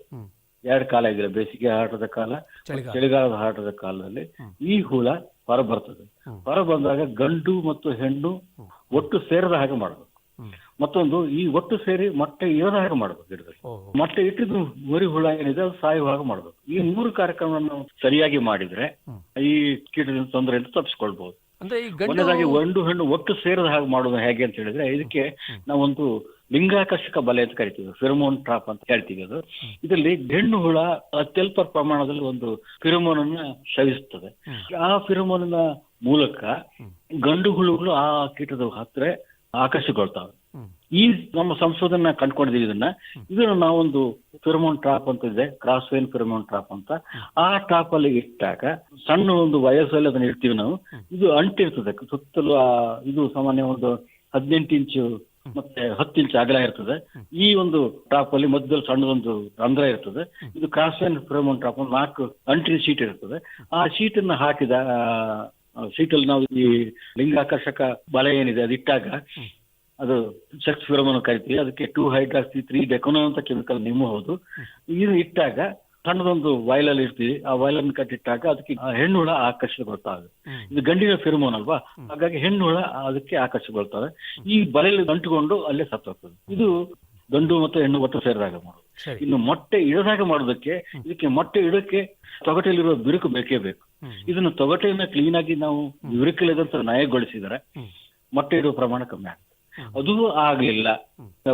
ಎರಡು ಕಾಲ ಇದೆ ಬೇಸಿಗೆ ಹಾಟದ ಕಾಲ ಚಳಿಗಾಲ. ಚಳಿಗಾಲದ ಹಾಟದ ಕಾಲದಲ್ಲಿ ಈ ಹುಳ ಹೊರ ಬರ್ತದೆ ಹೊರ ಬಂದಾಗ ಗಂಡು ಮತ್ತು ಹೆಣ್ಣು ಒಟ್ಟು ಸೇರದ ಹಾಗೆ ಮಾಡಬೇಕು ಮತ್ತೊಂದು ಈ ಒಟ್ಟು ಸೇರಿ ಮೊಟ್ಟೆ ಇರದ ಹಾಗೆ ಮಾಡಬೇಕು ಗಿಡದಲ್ಲಿ. ಮೊಟ್ಟೆ ಇಟ್ಟಿದ್ದು ಮರಿ ಹುಳ ಏನಿದೆ ಅದು ಸಾಯುವ ಹಾಗೆ ಮಾಡಬೇಕು. ಈ ಮೂರು ಕಾರ್ಯಕ್ರಮವನ್ನು ನಾವು ಸರಿಯಾಗಿ ಮಾಡಿದ್ರೆ ಈ ಕೀಟದಿಂದ ತೊಂದರೆಯಿಂದ ತಪ್ಪಿಸ್ಕೊಳ್ಬಹುದು ಅಂದ್ರೆ ಈ ಗಂಡು ಒಂದನೇದಾಗಿ ಗಂಡು ಹೆಣ್ಣು ಒಟ್ಟು ಸೇರದ ಹಾಗೆ ಮಾಡೋದು ಹೇಗೆ ಅಂತ ಹೇಳಿದ್ರೆ ಇದಕ್ಕೆ ನಾವೊಂದು ಲಿಂಗಾಕರ್ಷಕ ಬಲೆ ಅಂತ ಕರಿತೀವಿ ಫಿರಮೋನ್ ಟ್ರಾಪ್ ಅಂತ ಹೇಳ್ತೀವಿ ಅದು. ಇದರಲ್ಲಿ ಹೆಣ್ಣು ಹುಳ ಅತ್ಯಲ್ಪ ಪ್ರಮಾಣದಲ್ಲಿ ಒಂದು ಫಿರಮೋನ್ ಅನ್ನ ಶವಿಸುತ್ತದೆ ಆ ಫಿರಮೋನ್ ಮೂಲಕ ಗಂಡು ಹುಳುಗಳು ಆ ಕೀಟದ ಹತ್ರ ಆಕರ್ಷಿಕೊಳ್ತಾವೆ. ಈ ನಮ್ಮ ಸಂಶೋಧನೆ ಕಂಡುಕೊಂಡಿದ್ದೀವಿ ಇದನ್ನ. ಇದನ್ನ ನಾವೊಂದು ಫಿರಮೋನ್ ಟ್ರಾಪ್ ಅಂತ ಇದೆ ಕ್ರಾಸ್ ವೇನ್ ಫಿರಮೋನ್ ಟ್ರಾಪ್ ಅಂತ. ಆ ಟ್ರಾಪ್ ಅಲ್ಲಿ ಇಟ್ಟಾಗ ಸಣ್ಣ ಒಂದು ವಯಸ್ಸಲ್ಲಿ ಅದನ್ನ ಇಡ್ತೀವಿ ನಾವು. ಇದು ಅಂಟಿರ್ತದೆ, ಸುತ್ತಲೂ ಆ ಇದು ಸಾಮಾನ್ಯ ಒಂದು ಹದಿನೆಂಟು ಇಂಚು ಮತ್ತೆ ಹತ್ತು ಇಂಚು ಅಗಲ ಇರ್ತದೆ. ಈ ಒಂದು ಟ್ರಾಪ್ ಅಲ್ಲಿ ಮಧ್ಯದಲ್ಲಿ ಸಣ್ಣದೊಂದು ರಂಧ್ರ ಇರ್ತದೆ. ಇದು ಕ್ರಾಸ್ ವೇನ್ ಫಿರಮೋನ್ ಟ್ರಾಪ್ ನಾಲ್ಕು ಅಂಟಿನ ಶೀಟ್ ಇರ್ತದೆ. ಆ ಶೀಟ್ ಅನ್ನ ಹಾಕಿದ ಶೀಟ್ ಅಲ್ಲಿ ನಾವು ಈ ಲಿಂಗಾಕರ್ಷಕ ಬಲ ಏನಿದೆ ಅದು ಇಟ್ಟಾಗ ಅದು ಸೆಕ್ಸ್ ಫೆರೋಮೋನ್ ಕರಿತೀವಿ. ಅದಕ್ಕೆ ಟೂ ಹೈಡ್ರಾಕ್ಸಿ ತ್ರೀ ಡೆಕೋನೋ ಅಂತ ಕೆಮಿಕಲ್ ನಿಮ್ಮಬಹುದು ಇದು ಇಟ್ಟಾಗ ಸಣ್ಣದೊಂದು ವಾಯ್ಲಲ್ಲಿ ಇರ್ತೀವಿ ಆ ವಾಯ್ಲನ್ನು ಕಟ್ಟಿಟ್ಟಾಗ ಅದಕ್ಕೆ ಆ ಹೆಣ್ಣು ಹುಳ ಆಕರ್ಷಿತಗೊಳ್ತಾವೆ ಇದು ಗಂಡಿನ ಫಿರ್ಮೋನ್ ಅಲ್ವಾ ಹಾಗಾಗಿ ಹೆಣ್ಣು ಹುಳ ಅದಕ್ಕೆ ಬರ್ತಾರೆ ಈ ಬಲೆಯಲ್ಲಿ ಅಂಟುಕೊಂಡು ಅಲ್ಲೇ ಸತ್ತೋಗ್ತದೆ. ಇದು ಗಂಡು ಮತ್ತು ಹೆಣ್ಣು ಒಟ್ಟು ಸೇರಿದಾಗ ಮಾಡೋದು ಇನ್ನು ಮೊಟ್ಟೆ ಇಡದಾಗ ಮಾಡೋದಕ್ಕೆ ಇದಕ್ಕೆ ಮೊಟ್ಟೆ ಇಡಕ್ಕೆ ತೊಗಟೆಯಲ್ಲಿರುವ ಬಿರುಕು ಬೇಕೇ ಬೇಕು. ಇದನ್ನು ತೊಗಟೆಯನ್ನ ಕ್ಲೀನ್ ಆಗಿ ನಾವು ಬಿರುಕಿಲ್ಲದಂತ ನಯಗೊಳಿಸಿದರೆ ಮೊಟ್ಟೆ ಇಡುವ ಪ್ರಮಾಣ ಕಮ್ಮಿ ಆಗುತ್ತೆ ಅದು ಆಗ್ಲಿಲ್ಲ.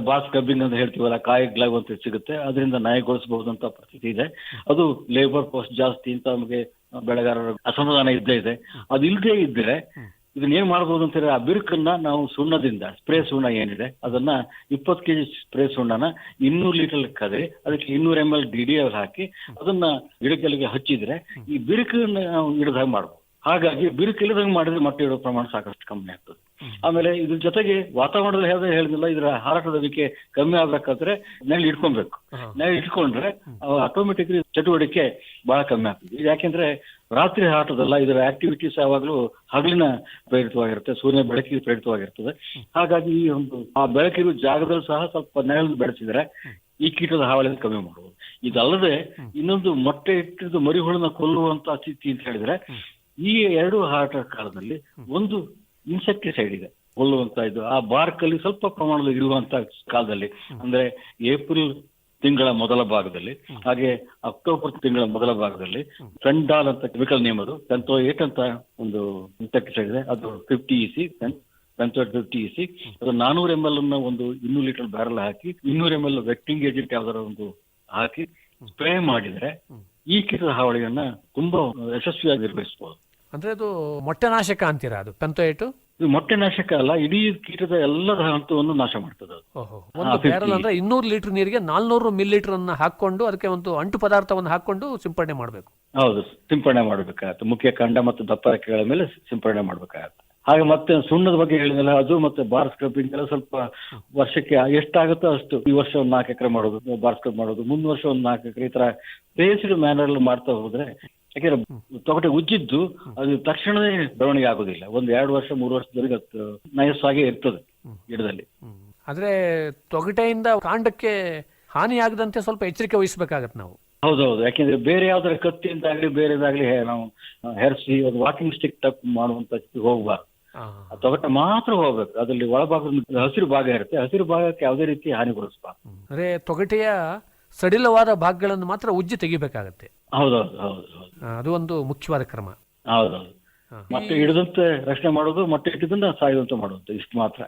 ಬಾಸ್ ಕಬ್ಬಿಂಗ್ ಅಂತ ಹೇಳ್ತೀವಲ್ಲ, ಕಾಯಿ ಗ್ಲಾಗ್ ಅಂತ ಸಿಗುತ್ತೆ. ಅದರಿಂದ ನಯಗೊಳಿಸಬಹುದಂತ ಪರಿಸ್ಥಿತಿ ಇದೆ. ಅದು ಲೇಬರ್ ಕಾಸ್ಟ್ ಜಾಸ್ತಿ ಅಂತ ನಮಗೆ ಬೆಳೆಗಾರರ ಅಸಮಾಧಾನ ಇದ್ದೇ ಇದೆ. ಅದು ಇಲ್ಲದೆ ಇದ್ರೆ ಇದನ್ನ ಏನ್ ಮಾಡಬಹುದು ಅಂತ ಹೇಳಿದ್ರೆ, ಆ ಬಿರುಕನ್ನ ನಾವು ಸುಣ್ಣದಿಂದ ಸ್ಪ್ರೇ ಸುಣ್ಣ ಏನಿದೆ, ಅದನ್ನ ಇಪ್ಪತ್ತು ಕೆಜಿ ಸ್ಪ್ರೇ ಸುಣ್ಣನ ಇನ್ನೂರು ಲೀಟರ್ ಕದ್ರೆ ಅದಕ್ಕೆ ಇನ್ನೂರ ಎಂ ಎಲ್ ಡಿ ಡಿ ಹಾಕಿ ಅದನ್ನ ಗಿಡಗಳಿಗೆ ಹಚ್ಚಿದ್ರೆ ಈ ಬಿರುಕನ್ನ ನಾವು ಗಿಡದಾಗ ಮಾಡ್ಬೋದು. ಹಾಗಾಗಿ ಬಿರುಕಿಲ್ಲದಂಗೆ ಮಾಡಿದ್ರೆ ಮೊಟ್ಟೆ ಇಡೋ ಪ್ರಮಾಣ ಸಾಕಷ್ಟು ಕಮ್ಮಿ ಆಗ್ತದೆ. ಆಮೇಲೆ ಇದ್ರ ಜೊತೆಗೆ ವಾತಾವರಣದಲ್ಲಿ ಹೇಳಿದ್ರೆ ಹೇಳಿದಿಲ್ಲ ಇದರ ಹಾರಾಟದ ವೇಗ ಕಮ್ಮಿ ಆಗ್ಬೇಕಾದ್ರೆ ನೆಲೆ ಇಟ್ಕೊಬೇಕು. ನೆಲೆ ಇಟ್ಕೊಂಡ್ರೆ ಆಟೋಮೆಟಿಕ್ಲಿ ಚಟುವಟಿಕೆ ಬಹಳ ಕಮ್ಮಿ ಆಗ್ತದೆ. ಇದು ಯಾಕೆಂದ್ರೆ ರಾತ್ರಿ ಹಾಟದಲ್ಲ ಇದರ ಆಕ್ಟಿವಿಟೀಸ್ ಯಾವಾಗಲೂ ಹಗಲಿನ ಪ್ರೇರಿತವಾಗಿರುತ್ತೆ ಸೂರ್ಯನ ಬೆಳಕಿಗೆ ಪ್ರೇರಿತವಾಗಿರ್ತದೆ. ಹಾಗಾಗಿ ಈ ಒಂದು ಆ ಬೆಳಕಿರುವ ಜಾಗದಲ್ಲಿ ಸಹ ಸ್ವಲ್ಪ ನೆರಳು ಬೆಳೆಸಿದ್ರೆ ಈ ಕೀಟದ ಹಾವಳಿಯನ್ನು ಕಮ್ಮಿ ಮಾಡಬಹುದು ಇದಲ್ಲದೆ ಇನ್ನೊಂದು ಮೊಟ್ಟೆ ಇಟ್ಟಿದ್ದು ಮರಿಹುಳನ ಕೊಲ್ಲುವಂತ ಸ್ಥಿತಿ ಅಂತ ಹೇಳಿದ್ರೆ ಈ ಎರಡು ಹಾರಾಟ ಕಾಲದಲ್ಲಿ ಒಂದು ಇನ್ಸೆಕ್ಟಿಸೈಡ್ ಇದೆ. ಕೊಲ್ಲುವಂತ ಇದು. ಆ ಬಾರ್ಕ್ ಅಲ್ಲಿ ಸ್ವಲ್ಪ ಪ್ರಮಾಣದಲ್ಲಿ ಇರುವಂತ ಕಾಲದಲ್ಲಿ ಅಂದ್ರೆ ಏಪ್ರಿಲ್ ತಿಂಗಳ ಮೊದಲ ಭಾಗದಲ್ಲಿ ಹಾಗೆ ಅಕ್ಟೋಬರ್ ತಿಂಗಳ ಮೊದಲ ಭಾಗದಲ್ಲಿ ಫೆಂಡಾಲ್ ಅಂತ ಕೆಮಿಕಲ್ ನೇಮ್ ಅದು. ಪೆಂತೋ ಏಟ್ ಅಂತ ಒಂದು ಇನ್ಸೆಕ್ಟಿಸೈಡ್ ಇದೆ. ಅದು ಫಿಫ್ಟಿ ಇ ಸಿ ಪೆಂತೋ ಫಿಫ್ಟಿ ಇ ಸಿ ಅದು ನಾನೂರ ಎಂ ಎಲ್ ಅನ್ನ ಒಂದು ಇನ್ನೂರು ಲೀಟರ್ ಬ್ಯಾರಲ್ ಹಾಕಿ ಇನ್ನೂರ ಎಂ ಎಲ್ ವೆಟ್ಟಿಂಗ್ ಏಜೆಂಟ್ ಯಾವ್ದಾರ ಒಂದು ಹಾಕಿ ಸ್ಪ್ರೇ ಮಾಡಿದ್ರೆ ಈ ಕೀಟದ ಹಾವಳಿಯನ್ನ ತುಂಬಾ ಯಶಸ್ವಿಯಾಗಿ ನಿರ್ವಹಿಸಬಹುದು. ಅಂದ್ರೆ ಅದು ಮೊಟ್ಟೆ ನಾಶಕ ಅಂತೀರಾ ಅದು? ಪೆಂತೋಯೇಟು ಇದು ಮೊಟ್ಟೆ ನಾಶಕ ಅಲ್ಲ ಇಡೀ ಕೀಟದ ಎಲ್ಲದ ಹಂತವನ್ನು ನಾಶ ಮಾಡ್ತದೆ ಅದು. ಓಹೋ ಒಂದು 50. ಬ್ಯಾರಲ್ ಅಂದ್ರೆ ಇನ್ನೂರು ಲೀಟರ್ ನೀರಿಗೆ ನಾಲ್ನೂರು ಮಿಲ್ ಲೀಟರ್ ಅನ್ನ ಹಾಕೊಂಡು ಅದಕ್ಕೆ ಒಂದು ಅಂಟು ಪದಾರ್ಥವನ್ನು ಹಾಕೊಂಡು ಸಿಂಪಡಣೆ ಮಾಡಬೇಕು. ಹೌದು ಸಿಂಪಡಣೆ ಮಾಡಬೇಕಾಗತ್ತೆ. ಮುಖ್ಯ ಕಾಂಡ ಮತ್ತು ದಪ್ಪ ರೆಕ್ಕೆಗಳ ಮೇಲೆ ಸಿಂಪಡಣೆ ಮಾಡಬೇಕಾಗತ್ತೆ. ಹಾಗೆ ಮತ್ತೆ ಸುಣ್ಣದ ಬಗ್ಗೆ ಹೇಳಿದಲ್ಲ ಅದು ಮತ್ತೆ ಬಾರ್ ಸ್ಕ್ರಬ್ಬಿಂಗ್ ಎಲ್ಲ ಸ್ವಲ್ಪ ವರ್ಷಕ್ಕೆ ಎಷ್ಟಾಗುತ್ತೋ ಅಷ್ಟು ಈ ವರ್ಷ ಒಂದು ನಾಲ್ಕು ಎಕರೆ ಮಾಡೋದು ಬಾರ್ ಸ್ಕ್ರಬ್ ಮಾಡೋದು ಮುಂದ್ ವರ್ಷ ಒಂದು ನಾಲ್ಕು ಎಕರೆ ಈ ತರ ಬೇಸ್ಡ್ ಮ್ಯಾನರ್ ಮಾಡ್ತಾ ಹೋದ್ರೆ ಯಾಕೆಂದ್ರೆ ತೊಗಟೆ ಉಜ್ಜಿದ್ದು ಅದು ತಕ್ಷಣವೇ ಬೆಳವಣಿಗೆ ಆಗೋದಿಲ್ಲ. ಒಂದ್ ಎರಡು ವರ್ಷ ಮೂರು ವರ್ಷದವರೆಗೆ ಅದು ನಯಸ್ಸಾಗೇ ಇರ್ತದೆ ಗಿಡದಲ್ಲಿ. ಆದ್ರೆ ತೊಗಟೆಯಿಂದ ಕಾಂಡಕ್ಕೆ ಹಾನಿ ಆಗದಂತೆ ಸ್ವಲ್ಪ ಎಚ್ಚರಿಕೆ ವಹಿಸಬೇಕಾಗತ್ತೆ ನಾವು. ಹೌದೌದು. ಯಾಕೆಂದ್ರೆ ಬೇರೆ ಯಾವ್ದಾರ ಕತ್ತಿಯಿಂದ ಆಗ್ಲಿ ಬೇರೆದಾಗ್ಲಿ ನಾವು ಹೆರ್ಸಿ ಒಂದು ವಾಕಿಂಗ್ ಸ್ಟಿಕ್ ಟಪ್ ಮಾಡುವಂತ ಹೋಗ್ಬಾರ್ದು. ತೊಗಟ ಮಾತ್ರ ಹೋಗ್ಬೇಕು. ಅದರಲ್ಲಿ ಒಳಭಾಗದ ಹಸಿರು ಭಾಗ ಇರುತ್ತೆ. ಹಸಿರು ಭಾಗಕ್ಕೆ ಯಾವುದೇ ರೀತಿ ಹಾನಿಗೊಳಿಸಬಾರ್ದು ಅಂದ್ರೆ ತೊಗಟೆಯ ಸಡಿಲವಾದ ಭಾಗಗಳನ್ನು ಮಾತ್ರ ಉಜ್ಜಿ ತೆಗಿಬೇಕಾಗತ್ತೆ. ಹೌದೌದು ಹೌದು ಹೌದು. ಅದು ಒಂದು ಮುಖ್ಯವಾದ ಕ್ರಮ. ಹೌದೌದು. ಮತ್ತೆ ಹಿಡಿದಂತೆ ರಕ್ಷಣೆ ಮಾಡೋದು ಮತ್ತೆ ಹಿಡಿದಂತೆ ಸಾಯುವಂತ ಮಾಡುವಂತೆ ಇಷ್ಟು ಮಾತ್ರ.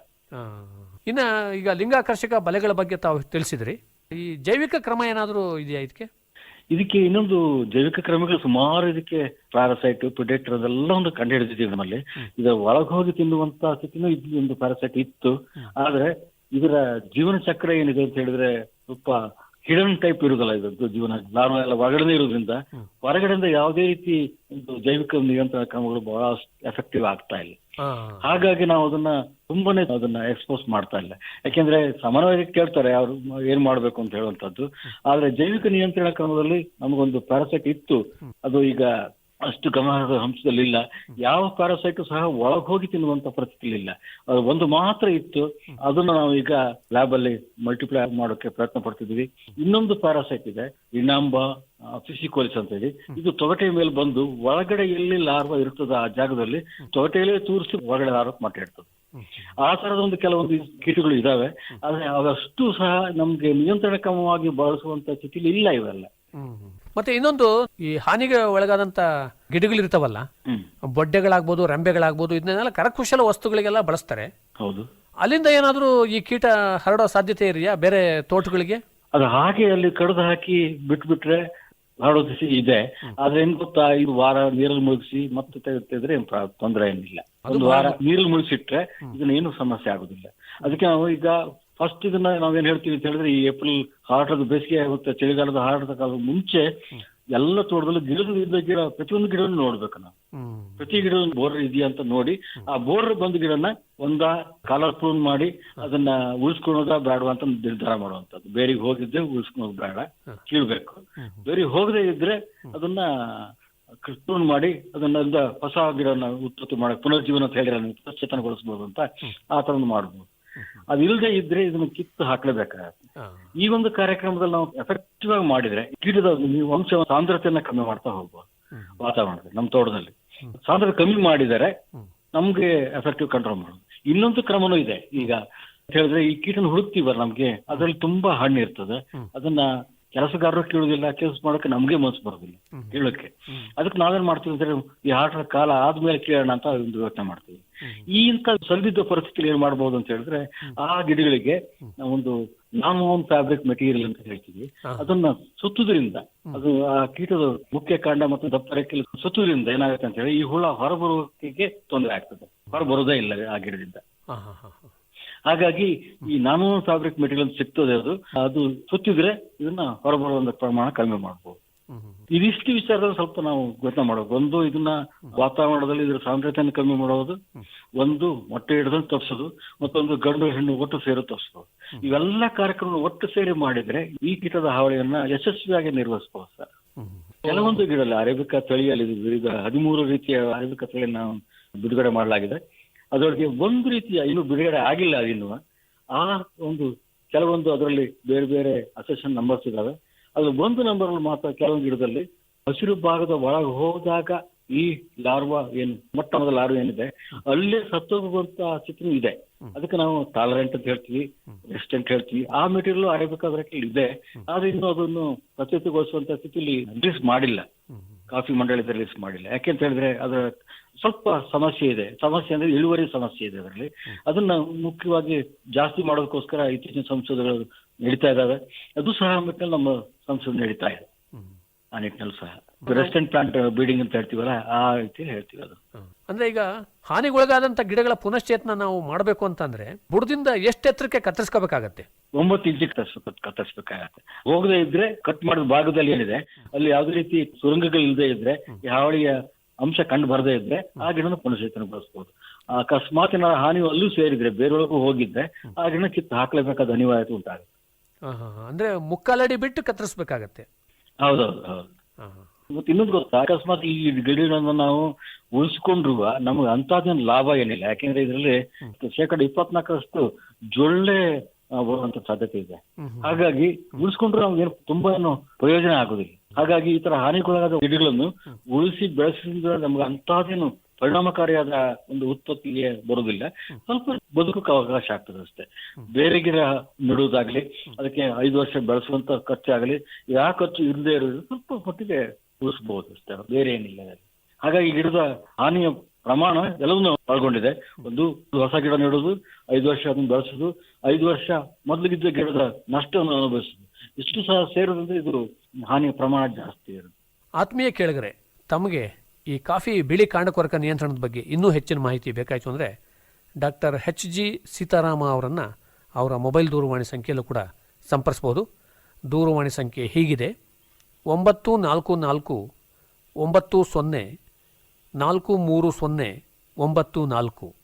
ಇನ್ನ ಈಗ ಲಿಂಗಾಕರ್ಷಕ ಬಲೆಗಳ ಬಗ್ಗೆ ತಾವು ತಿಳಿಸಿದ್ರಿ. ಈ ಜೈವಿಕ ಕ್ರಮ ಏನಾದರೂ ಇದೆಯಾ ಇದಕ್ಕೆ? ಇದಕ್ಕೆ ಇನ್ನೊಂದು ಜೈವಿಕ ಕ್ರಮಗಳು ಸುಮಾರು ಇದಕ್ಕೆ ಪ್ಯಾರಾಸೈಟ್ ಪ್ರಿಡೇಟರ್ ಅದೆಲ್ಲ ಒಂದು ಕಂಡು ಹಿಡಿದಿದ್ದೀವಿ ನಮ್ಮಲ್ಲಿ ಇದರ ಒಳಗೆ ಹೋಗಿ ತಿನ್ನುವಂತ ಸ್ಥಿತಿನೂ ಇದು ಒಂದು ಪ್ಯಾರಾಸೈಟ್ ಇತ್ತು. ಆದ್ರೆ ಇದರ ಜೀವನ ಚಕ್ರ ಏನಿದೆ ಅಂತ ಹೇಳಿದ್ರೆ ಸ್ವಲ್ಪ ಹಿಡನ್ ಟೈಪ್ ಇರುವುದಲ್ಲ ಇದ್ರದ್ದು ಜೀವನ. ಲಾರ್ವ ಎಲ್ಲ ಹೊರಗಡೆ ಇರೋದ್ರಿಂದ ಹೊರಗಡೆಯಿಂದ ಯಾವುದೇ ರೀತಿ ಒಂದು ಜೈವಿಕ ನಿಯಂತ್ರಣ ಕ್ರಮಗಳು ಬಹಳ ಎಫೆಕ್ಟಿವ್ ಆಗ್ತಾ ಇಲ್ಲ. ಹಾಗಾಗಿ ನಾವು ಅದನ್ನ ತುಂಬಾನೇ ಅದನ್ನ ಎಕ್ಸ್ಪೋಸ್ ಮಾಡ್ತಾ ಇಲ್ಲ. ಯಾಕೆಂದ್ರೆ ಸಮಾನವಾಗಿ ಕೇಳ್ತಾರೆ ಅವ್ರು ಏನ್ ಮಾಡ್ಬೇಕು ಅಂತ ಹೇಳುವಂತದ್ದು. ಆದ್ರೆ ಜೈವಿಕ ನಿಯಂತ್ರಣ ಕ್ರಮದಲ್ಲಿ ನಮಗೊಂದು ಪ್ಯಾರಾಸೈಟ್ ಇತ್ತು. ಅದು ಈಗ ಅಷ್ಟು ಗಮನದ ಹಂಶದಲ್ಲಿಲ್ಲ ಯಾವ ಪ್ಯಾರಾಸೈಟ್ ಸಹ ಒಳಗೆ ಹೋಗಿ ತಿನ್ನುವಂತ ಪರಿಸ್ಥಿತಿ ಇಲ್ಲ ಅದು ಒಂದು ಮಾತ್ರ ಇತ್ತು. ಅದನ್ನ ನಾವು ಈಗ ಲ್ಯಾಬ್ ಅಲ್ಲಿ ಮಲ್ಟಿಪ್ಲೈ ಮಾಡೋಕೆ ಪ್ರಯತ್ನ ಪಡ್ತಿದ್ವಿ. ಇನ್ನೊಂದು ಪ್ಯಾರಾಸೈಟ್ ಇದೆ. ಇನಾಂಬ ಫಿಸಿಕೋಲಿಸ್ ಅಂತ ಹೇಳಿ. ಇದು ತೊಗಟೆ ಮೇಲೆ ಬಂದು ಒಳಗಡೆ ಎಲ್ಲಿ ಲಾರ್ವ ಇರ್ತದ ಆ ಜಾಗದಲ್ಲಿ ತೊಗಟೆಯಲ್ಲೇ ತೂರಿಸಿ ಒಳಗಡೆ ಲಾರ್ವ ಮಾತಾಡ್ತದೆ ಆ ತರದ ಒಂದು ಕೆಲವೊಂದು ಕೀಟಗಳು ಇದಾವೆ. ಆದ್ರೆ ಅವಷ್ಟು ಸಹ ನಮ್ಗೆ ನಿಯಂತ್ರಣ ಕ್ರಮವಾಗಿ ಬಳಸುವಂತ ಸ್ಥಿತಿಲಿ ಇಲ್ಲ ಇವೆಲ್ಲ. ಮತ್ತೆ ಇನ್ನೊಂದು ಈ ಹಾನಿಗೆ ಒಳಗಾದಂತ ಗಿಡಗಳಿರ್ತಾವಲ್ಲ ಇರ್ತಾವಲ್ಲ ಬೊಡ್ಡೆಗಳಾಗ್ಬೋದು ರೆಂಬೆಗಳಾಗ್ಬೋದು ಇದನ್ನೆಲ್ಲ ಕರಕುಶಲ ವಸ್ತುಗಳಿಗೆಲ್ಲ ಬಳಸ್ತಾರೆ. ಹೌದು. ಅಲ್ಲಿಂದ ಏನಾದರೂ ಈ ಕೀಟ ಹರಡೋ ಸಾಧ್ಯತೆ ಇದೆಯಾ ಬೇರೆ ತೋಟಗಳಿಗೆ? ಅದು ಹಾಗೆ ಅಲ್ಲಿ ಕಡ್ದು ಹಾಕಿ ಬಿಟ್ಬಿಟ್ರೆ ಬಿಟ್ರೆ ದಿಸಿ ಇದೆ. ಆದ್ರೆ ಏನ್ ಗೊತ್ತಾ ಇದು ವಾರ ನೀರಲ್ಲಿ ಮುಳುಗಿಸಿ ಮತ್ತೆ ತೆಗೆದಿದ್ರೆ ಏನ್ ತೊಂದರೆ ತೊಂದ್ರೆ ಏನಿಲ್ಲ. ಒಂದು ವಾರ ನೀರಲ್ಲಿ ಮುಳುಗಿಸಿಟ್ರೆ ಇದನ್ನ ಏನು ಸಮಸ್ಯೆ ಆಗುದಿಲ್ಲ. ಅದಕ್ಕೆ ನಾವು ಈಗ ಫಸ್ಟ್ ಇದನ್ನ ನಾವೇನ್ ಹೇಳ್ತೀವಿ ಅಂತ ಹೇಳಿದ್ರೆ ಈ ಏಪ್ರಿಲ್ ಹಾರಾಟದ ಬೇಸಿಗೆ ಆಗುತ್ತೆ ಚಳಿಗಾಲದ ಹಾರಾಟದ ಕಾಲದ ಮುಂಚೆ ಎಲ್ಲ ತೋಟದಲ್ಲೂ ಗಿಡದಿಂದ ಗಿಡ ಪ್ರತಿಯೊಂದು ಗಿಡವನ್ನು ನೋಡ್ಬೇಕು ನಾವು. ಪ್ರತಿ ಗಿಡ ಬೋರ್ ಇದೆಯಾ ಅಂತ ನೋಡಿ ಆ ಬೋರ್ ಬಂದ ಗಿಡನ ಒಂದ ಕಾಲರ್ ಪ್ರೂನ್ ಮಾಡಿ ಅದನ್ನ ಉಳಿಸ್ಕೊಳೋದ ಬೇಡವಾ ಅಂತ ನಿರ್ಧಾರ ಮಾಡುವಂತದ್ದು ಬೇರಿಗೆ ಹೋಗಿದ್ದೆ ಉಳಿಸ್ಕೊಳೋದು ಬೇಡ ಕೀಳ್ಬೇಕು. ಬೇರಿಗೆ ಹೋಗದೆ ಇದ್ರೆ ಅದನ್ನ ಪ್ರೂನ್ ಮಾಡಿ ಅದನ್ನ ಹೊಸ ಗಿಡನ ಉತ್ಪತ್ತಿ ಮಾಡಕ್ ಪುನರ್ಜೀವನ ಅಂತ ಹೇಳಿ ಪುನಶ್ಚೇತನಗೊಳಿಸಬಹುದು ಅಂತ ಆ ತರ ಮಾಡ್ಬೋದು. ಅದಿಲ್ಲದೆ ಇದ್ರೆ ಇದನ್ನು ಕಿತ್ತು ಹಾಕಲೇಬೇಕಾಗತ್ತೆ. ಈ ಒಂದು ಕಾರ್ಯಕ್ರಮದಲ್ಲಿ ನಾವು ಎಫೆಕ್ಟಿವ್ ಆಗಿ ಮಾಡಿದ್ರೆ ಕೀಟದ ನೀವು ಅಂಶ ಸಾಂದ್ರತೆಯನ್ನ ಕಮ್ಮಿ ಮಾಡ್ತಾ ಹೋಗ್ಬೋದು ವಾತಾವರಣದಲ್ಲಿ ನಮ್ಮ ತೋಟದಲ್ಲಿ. ಸಾಂದ್ರತೆ ಕಮ್ಮಿ ಮಾಡಿದರೆ ನಮ್ಗೆ ಎಫೆಕ್ಟಿವ್ ಕಂಟ್ರೋಲ್ ಮಾಡೋದು. ಇನ್ನೊಂದು ಕ್ರಮನೂ ಇದೆ. ಈಗ ಹೇಳಿದ್ರೆ ಈ ಕೀಟನ ಹುಡುಕ್ತೀವಲ್ಲ ನಮ್ಗೆ ಅದರಲ್ಲಿ ತುಂಬಾ ಹಣ್ಣು ಇರ್ತದೆ. ಅದನ್ನ ಕೆಲಸಗಾರರು ಕೇಳುದಿಲ್ಲ ಕೆಲಸ ಮಾಡೋಕೆ ನಮ್ಗೆ ಮನಸ್ಸು ಬರೋದಿಲ್ಲ ಕೇಳೋಕೆ ಅದಕ್ಕೆ ನಾವೇನ್ ಮಾಡ್ತೀವಿ ಅಂದ್ರೆ ಈ ಆಟದ ಕಾಲ ಆದ್ಮೇಲೆ ಕೇಳೋಣ ಅಂತ ಒಂದು ಯೋಚನೆ ಮಾಡ್ತೀವಿ. ಈ ಇಂಥ ಸಲ್ದಿದ್ದ ಪರಿಸ್ಥಿತಿಯಲ್ಲಿ ಏನ್ ಮಾಡಬಹುದು ಅಂತ ಹೇಳಿದ್ರೆ ಆ ಗಿಡಗಳಿಗೆ ಒಂದು ನಾನ್ ಓನ್ ಫ್ಯಾಬ್ರಿಕ್ ಮೆಟೀರಿಯಲ್ ಅಂತ ಹೇಳ್ತೀವಿ. ಅದನ್ನ ಸುತ್ತುದ್ರಿಂದ ಅದು ಆ ಕೀಟದ ಮುಖ್ಯ ಕಾಂಡ ಮತ್ತು ದಪ್ಪರಕ್ಕೆ ಸುತ್ತುದ್ರಿಂದ ಏನಾಗುತ್ತೆ ಅಂತ ಹೇಳಿ ಈ ಹುಳ ಹೊರಬರೋಕೆ ತೊಂದರೆ ಆಗ್ತದೆ. ಹೊರಬರೋದೇ ಇಲ್ಲ ಆ ಗಿಡದಿಂದ. ಹಾಗಾಗಿ ಈ ನಾನೋ ಫ್ಯಾಬ್ರಿಕ್ ಮೆಟೀರಿಯಲ್ ಸಿಗ್ತದೆ ಅದು ಅದು ಸುತ್ತಿದ್ರೆ ಇದನ್ನ ಹೊರಬರುವಂತ ಪ್ರಮಾಣ ಕಡಿಮೆ ಮಾಡಬಹುದು ಇದಿಷ್ಟು ವಿಚಾರದಲ್ಲಿ ಸ್ವಲ್ಪ ನಾವು ಗೊತ್ತ ಮಾಡೋದು. ಒಂದು ಇದನ್ನ ವಾತಾವರಣದಲ್ಲಿ ಇದ್ರ ಸಾಂದ್ರತೆಯನ್ನು ಕಮ್ಮಿ ಮಾಡೋದು. ಒಂದು ಮೊಟ್ಟೆ ಹಿಡಿದಂತ ತಪ್ಪಿಸೋದು ಮತ್ತೊಂದು ಗಂಡು ಹೆಣ್ಣು ಒಟ್ಟು ಸೇರಿ ತಪ್ಪಿಸೋದು ಇವೆಲ್ಲ ಕಾರ್ಯಕ್ರಮ ಒಟ್ಟು ಸೇರಿ ಮಾಡಿದ್ರೆ ಈ ಕೀಟದ ಹಾವಳಿಯನ್ನ ಯಶಸ್ವಿಯಾಗಿ ನಿರ್ವಹಿಸಬಹುದು ಸರ್. ಕೆಲವೊಂದು ಗಿಡದಲ್ಲಿ ಅರೇಬಿಕಾ ತಳಿಯಲ್ಲಿ ವಿವಿಧ ಹದಿಮೂರು ರೀತಿಯ ಅರೇಬಿಕಾ ತಳಿಯನ್ನು ಬಿಡುಗಡೆ ಮಾಡಲಾಗಿದೆ. ಅದರೊಳಗೆ ಒಂದು ರೀತಿಯ ಇನ್ನು ಬಿಡುಗಡೆ ಆಗಿಲ್ಲ ಅದಿನ್ನು. ಆ ಒಂದು ಕೆಲವೊಂದು ಅದರಲ್ಲಿ ಬೇರೆ ಬೇರೆ ಅಸೆಷನ್ ನಂಬರ್ಸ್ ಇದಾವೆ. ಅದು ಒಂದು ನಂಬರ್ ಮಾತ್ರ ಕೆಲವೊಂದು ಗಿಡದಲ್ಲಿ ಹಸಿರು ಭಾಗದ ಒಳಗೆ ಹೋದಾಗ ಈ ಲಾರ್ವಾ ಏನು, ಮೊಟ್ಟ ಮೊದಲ ಲಾರ್ವಾ ಏನಿದೆ, ಅಲ್ಲೇ ಸತ್ತೋಗುವಂತಹ ಸ್ಥಿತಿ ಇದೆ. ಅದಕ್ಕೆ ನಾವು ಟಾಲರೆಂಟ್ ಅಂತ ಹೇಳ್ತೀವಿ ರೆಸ್ಟೆಂಟ್ ಹೇಳ್ತೀವಿ. ಆ ಮೆಟೀರಿಯಲ್ ಅರೇಬಿಕಾ ಅದರಲ್ಲಿ ಇದೆ. ಆದ್ರೆ ಇನ್ನು ಅದನ್ನು ಪ್ರತ್ಯುತ್ತಗೊಳಿಸುವಂತ ಸ್ಥಿತಿಲಿ ರಿಲೀಸ್ ಮಾಡಿಲ್ಲ. ಕಾಫಿ ಮಂಡಳಿ ರಿಲೀಸ್ ಮಾಡಿಲ್ಲ. ಯಾಕೆಂತ ಹೇಳಿದ್ರೆ ಅದರ ಸ್ವಲ್ಪ ಸಮಸ್ಯೆ ಇದೆ. ಸಮಸ್ಯೆ ಅಂದ್ರೆ ಇಳುವರಿ ಸಮಸ್ಯೆ ಇದೆ ಅದರಲ್ಲಿ. ಅದನ್ನ ಮುಖ್ಯವಾಗಿ ಜಾಸ್ತಿ ಮಾಡೋದಕ್ಕೋಸ್ಕರ ಇತ್ತೀಚಿನ ಸಂಶೋಧನೆಗಳು ನಡೀತಾ ಇದ್ದಾವೆ. ಅದು ಸಹ ನಿಟ್ಟಿನಲ್ಲಿ ನಮ್ಮ ಸಂಸ್ಥೆ ನಡೀತಾ ಇದೆ. ಆ ನಿಟ್ಟಿನಲ್ಲಿ ಸಹ. ರೆಸ್ಟೆಂಟ್ ಪ್ಲಾಂಟ್ ಬಿಲ್ಡಿಂಗ್ ಅಂತ ಹೇಳ್ತೀವಲ್ಲ ಆ ರೀತಿ ಹೇಳ್ತೀವಿ ಅದು. ಅಂದ್ರೆ ಈಗ ಹಾನಿಗೊಳಗಾದಂತ ಗಿಡಗಳ ಪುನಶ್ಚೇತನ ನಾವು ಮಾಡಬೇಕು ಅಂತಂದ್ರೆ ಬುಡದಿಂದ ಎಷ್ಟು ಎತ್ತರಕ್ಕೆ ಕತ್ತರಿಸ್ಕೋಬೇಕಾಗತ್ತೆ? ಒಂಬತ್ತು ಇಂಚಿ ಕತ್ತರಿಸಬೇಕಾಗತ್ತೆ ಕತ್ತರಿಸ್ಬೇಕಾಗತ್ತೆ. ಹೋಗದೆ ಇದ್ರೆ ಕಟ್ ಮಾಡಿದ ಭಾಗದಲ್ಲಿ ಏನಿದೆ ಅಲ್ಲಿ ಯಾವುದೇ ರೀತಿ ಸುರಂಗಗಳು ಇಲ್ಲದೆ ಇದ್ರೆ ಯಾವಳಿಯ ಹಾವಳಿಯ ಅಂಶ ಕಂಡು ಬರದೇ ಇದ್ರೆ ಆ ಗಿಡನ ಪುನಶ್ಚೇತನಗೊಳಿಸಬಹುದು ಅಕಸ್ಮಾತ್ ಏನಾದ್ರು ಹಾನಿ ಅಲ್ಲೂ ಸೇರಿದ್ರೆ ಬೇರೊಳಗೂ ಹೋಗಿದ್ರೆ ಆ ಗಿಡನ ಕಿತ್ತು ಹಾಕಲೇಬೇಕಾದ ಅನಿವಾರ್ಯತೆ ಉಂಟಾಗುತ್ತೆ. ಅಂದ್ರೆ ಮುಕ್ಕಾಲಡಿ ಬಿಟ್ಟು ಕತ್ತರಿಸ್ಬೇಕಾಗತ್ತೆ. ಹೌದೌದು ಹೌದು. ಮತ್ತೆ ಇನ್ನೊಂದು ಗೊತ್ತಾ ಅಕಸ್ಮಾತ್ ಈ ಗಿಡಗಳನ್ನ ನಾವು ಉಳಿಸ್ಕೊಂಡ್ರು ನಮ್ಗೆ ಅಂತದೇನು ಲಾಭ ಏನಿಲ್ಲ. ಯಾಕೆಂದ್ರೆ ಇದರಲ್ಲಿ ಶೇಕಡ ಇಪ್ಪತ್ನಾಲ್ಕರಷ್ಟು ಜೊಳ್ಳೆ ಬರುವಂತ ಸಾಧ್ಯತೆ ಇದೆ. ಹಾಗಾಗಿ ಉಳಿಸ್ಕೊಂಡ್ರೆ ನಮ್ಗೆ ಏನು ತುಂಬಾ ಏನು ಪ್ರಯೋಜನ ಆಗುದಿಲ್ಲ. ಹಾಗಾಗಿ ಈ ತರ ಹಾನಿಗೊಳಗಾದ ಗಿಡಗಳನ್ನು ಉಳಿಸಿ ಬೆಳೆಸಿದ್ರೆ ನಮ್ಗೆ ಅಂತಹದೇನು ಪರಿಣಾಮಕಾರಿಯಾದ ಒಂದು ಉತ್ಪತ್ತಿಗೆ ಬರುವುದಿಲ್ಲ. ಸ್ವಲ್ಪ ಬದುಕಕ್ಕೆ ಅವಕಾಶ ಆಗ್ತದೆ ಅಷ್ಟೇ. ಬೇರೆ ಗಿಡ ನೆಡುವುದಾಗ್ಲಿ ಅದಕ್ಕೆ ಐದು ವರ್ಷ ಬೆಳೆಸುವಂತ ಖರ್ಚಾಗಲಿ ಯಾವ ಖರ್ಚು ಇಲ್ಲದೆ ಇರೋದು ಸ್ವಲ್ಪ ಮಟ್ಟಿಗೆ ಉಳಿಸಬಹುದು ಅಷ್ಟೇ ಬೇರೆ ಏನಿಲ್ಲ ಹಾಗಾಗಿ ಗಿಡದ ಹಾನಿಯ ಪ್ರಮಾಣ ಎಲ್ಲವನ್ನೂ ಒಳಗೊಂಡಿದೆ. ಒಂದು ಹೊಸ ಗಿಡ ನೆಡೋದು ಐದು ವರ್ಷ ಅದನ್ನು ಬೆಳೆಸುದು ಐದು ವರ್ಷ ಮೊದಲಿಗಿದ್ದ ಗಿಡದ ನಷ್ಟವನ್ನು ಅನುಭವಿಸುದು ಇಷ್ಟು ಸಹ ಸೇರೋದ್ರಿಂದ ಇದು ಹಾನಿಯ ಪ್ರಮಾಣ ಜಾಸ್ತಿ ಇರುತ್ತೆ ಆತ್ಮೀಯ ಕೇಳಿದ್ರೆ ತಮಗೆ ಈ ಕಾಫಿ ಬಿಳಿ ಕಾಂಡಕೊರಕ ನಿಯಂತ್ರಣದ ಬಗ್ಗೆ ಇನ್ನೂ ಹೆಚ್ಚಿನ ಮಾಹಿತಿ ಬೇಕಾಯಿತು ಅಂದರೆ ಡಾಕ್ಟರ್ ಎಚ್ ಜಿ ಸೀತಾರಾಮ ಅವರನ್ನು ಅವರ ಮೊಬೈಲ್ ದೂರವಾಣಿ ಸಂಖ್ಯೆಯಲ್ಲೂ ಕೂಡ ಸಂಪರ್ಸ್ಬೋದು. ದೂರವಾಣಿ ಸಂಖ್ಯೆ ಹೀಗಿದೆ. ಒಂಬತ್ತು ನಾಲ್ಕು ನಾಲ್ಕು ಒಂಬತ್ತು ಸೊನ್ನೆ ನಾಲ್ಕು ಮೂರು ಸೊನ್ನೆ ಒಂಬತ್ತು ನಾಲ್ಕು.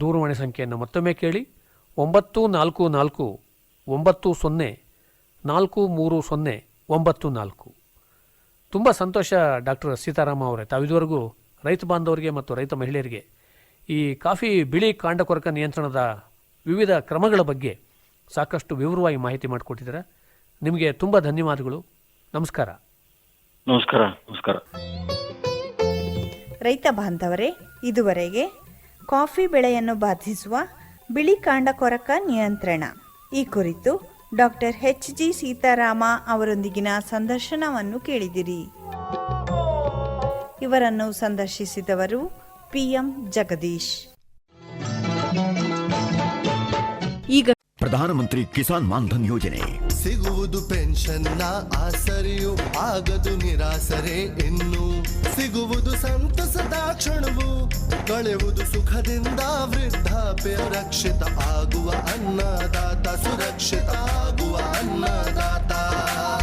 ದೂರವಾಣಿ ಸಂಖ್ಯೆಯನ್ನು ಮತ್ತೊಮ್ಮೆ ಕೇಳಿ. ಒಂಬತ್ತು ನಾಲ್ಕು ನಾಲ್ಕು ಒಂಬತ್ತು ಸೊನ್ನೆ ನಾಲ್ಕು ಮೂರು ಸೊನ್ನೆ ಒಂಬತ್ತು ನಾಲ್ಕು. ತುಂಬ ಸಂತೋಷ ಡಾಕ್ಟರ್ ಸೀತಾರಾಮ ಅವರೇ. ತಾವಿದುವರೆಗೂ ರೈತ ಬಾಂಧವರಿಗೆ ಮತ್ತು ರೈತ ಮಹಿಳೆಯರಿಗೆ ಈ ಕಾಫಿ ಬಿಳಿ ಕಾಂಡಕೊರಕ ನಿಯಂತ್ರಣದ ವಿವಿಧ ಕ್ರಮಗಳ ಬಗ್ಗೆ ಸಾಕಷ್ಟು ವಿವರವಾಗಿ ಮಾಹಿತಿ ಮಾಡಿಕೊಟ್ಟಿದ್ದೀರಾ. ನಿಮಗೆ ತುಂಬ ಧನ್ಯವಾದಗಳು. ನಮಸ್ಕಾರ. ನಮಸ್ಕಾರ ನಮಸ್ಕಾರ. ರೈತ ಬಾಂಧವರೇ ಇದುವರೆಗೆ ಕಾಫಿ ಬೆಳೆಯನ್ನು ಬಾಧಿಸುವ ಬಿಳಿ ಕಾಂಡ ಕೊರಕ ನಿಯಂತ್ರಣ. ಈ ಕುರಿತು ಡಾಕ್ಟರ್ ಎಚ್ ಜಿ ಸೀತಾರಾಮ ಅವರೊಂದಿಗಿನ ಸಂದರ್ಶನವನ್ನು ಕೇಳಿದಿರಿ. ಇವರನ್ನು ಸಂದರ್ಶಿಸಿದವರು ಪಿಎಂ ಜಗದೀಶ್. ಈಗ ಪ್ರಧಾನಮಂತ್ರಿ ಕಿಸಾನ್ ಮಾನ್ಧನ್ ಯೋಜನೆ. ಸಿಗುವುದು ಪೆನ್ಷನ್ನ ಆಸರಿಯು ಆಗದು ನಿರಾಸರೆ ಇನ್ನು ಸಿಗುವುದು ಸಂತಸದ ಕ್ಷಣವು ಕಳೆಯುವುದು ಸುಖದಿಂದ ವೃದ್ಧಾಪ್ಯ ರಕ್ಷಿತ ಆಗುವ ಅನ್ನದಾತ ಸುರಕ್ಷಿತ ಆಗುವ ಅನ್ನದಾತ.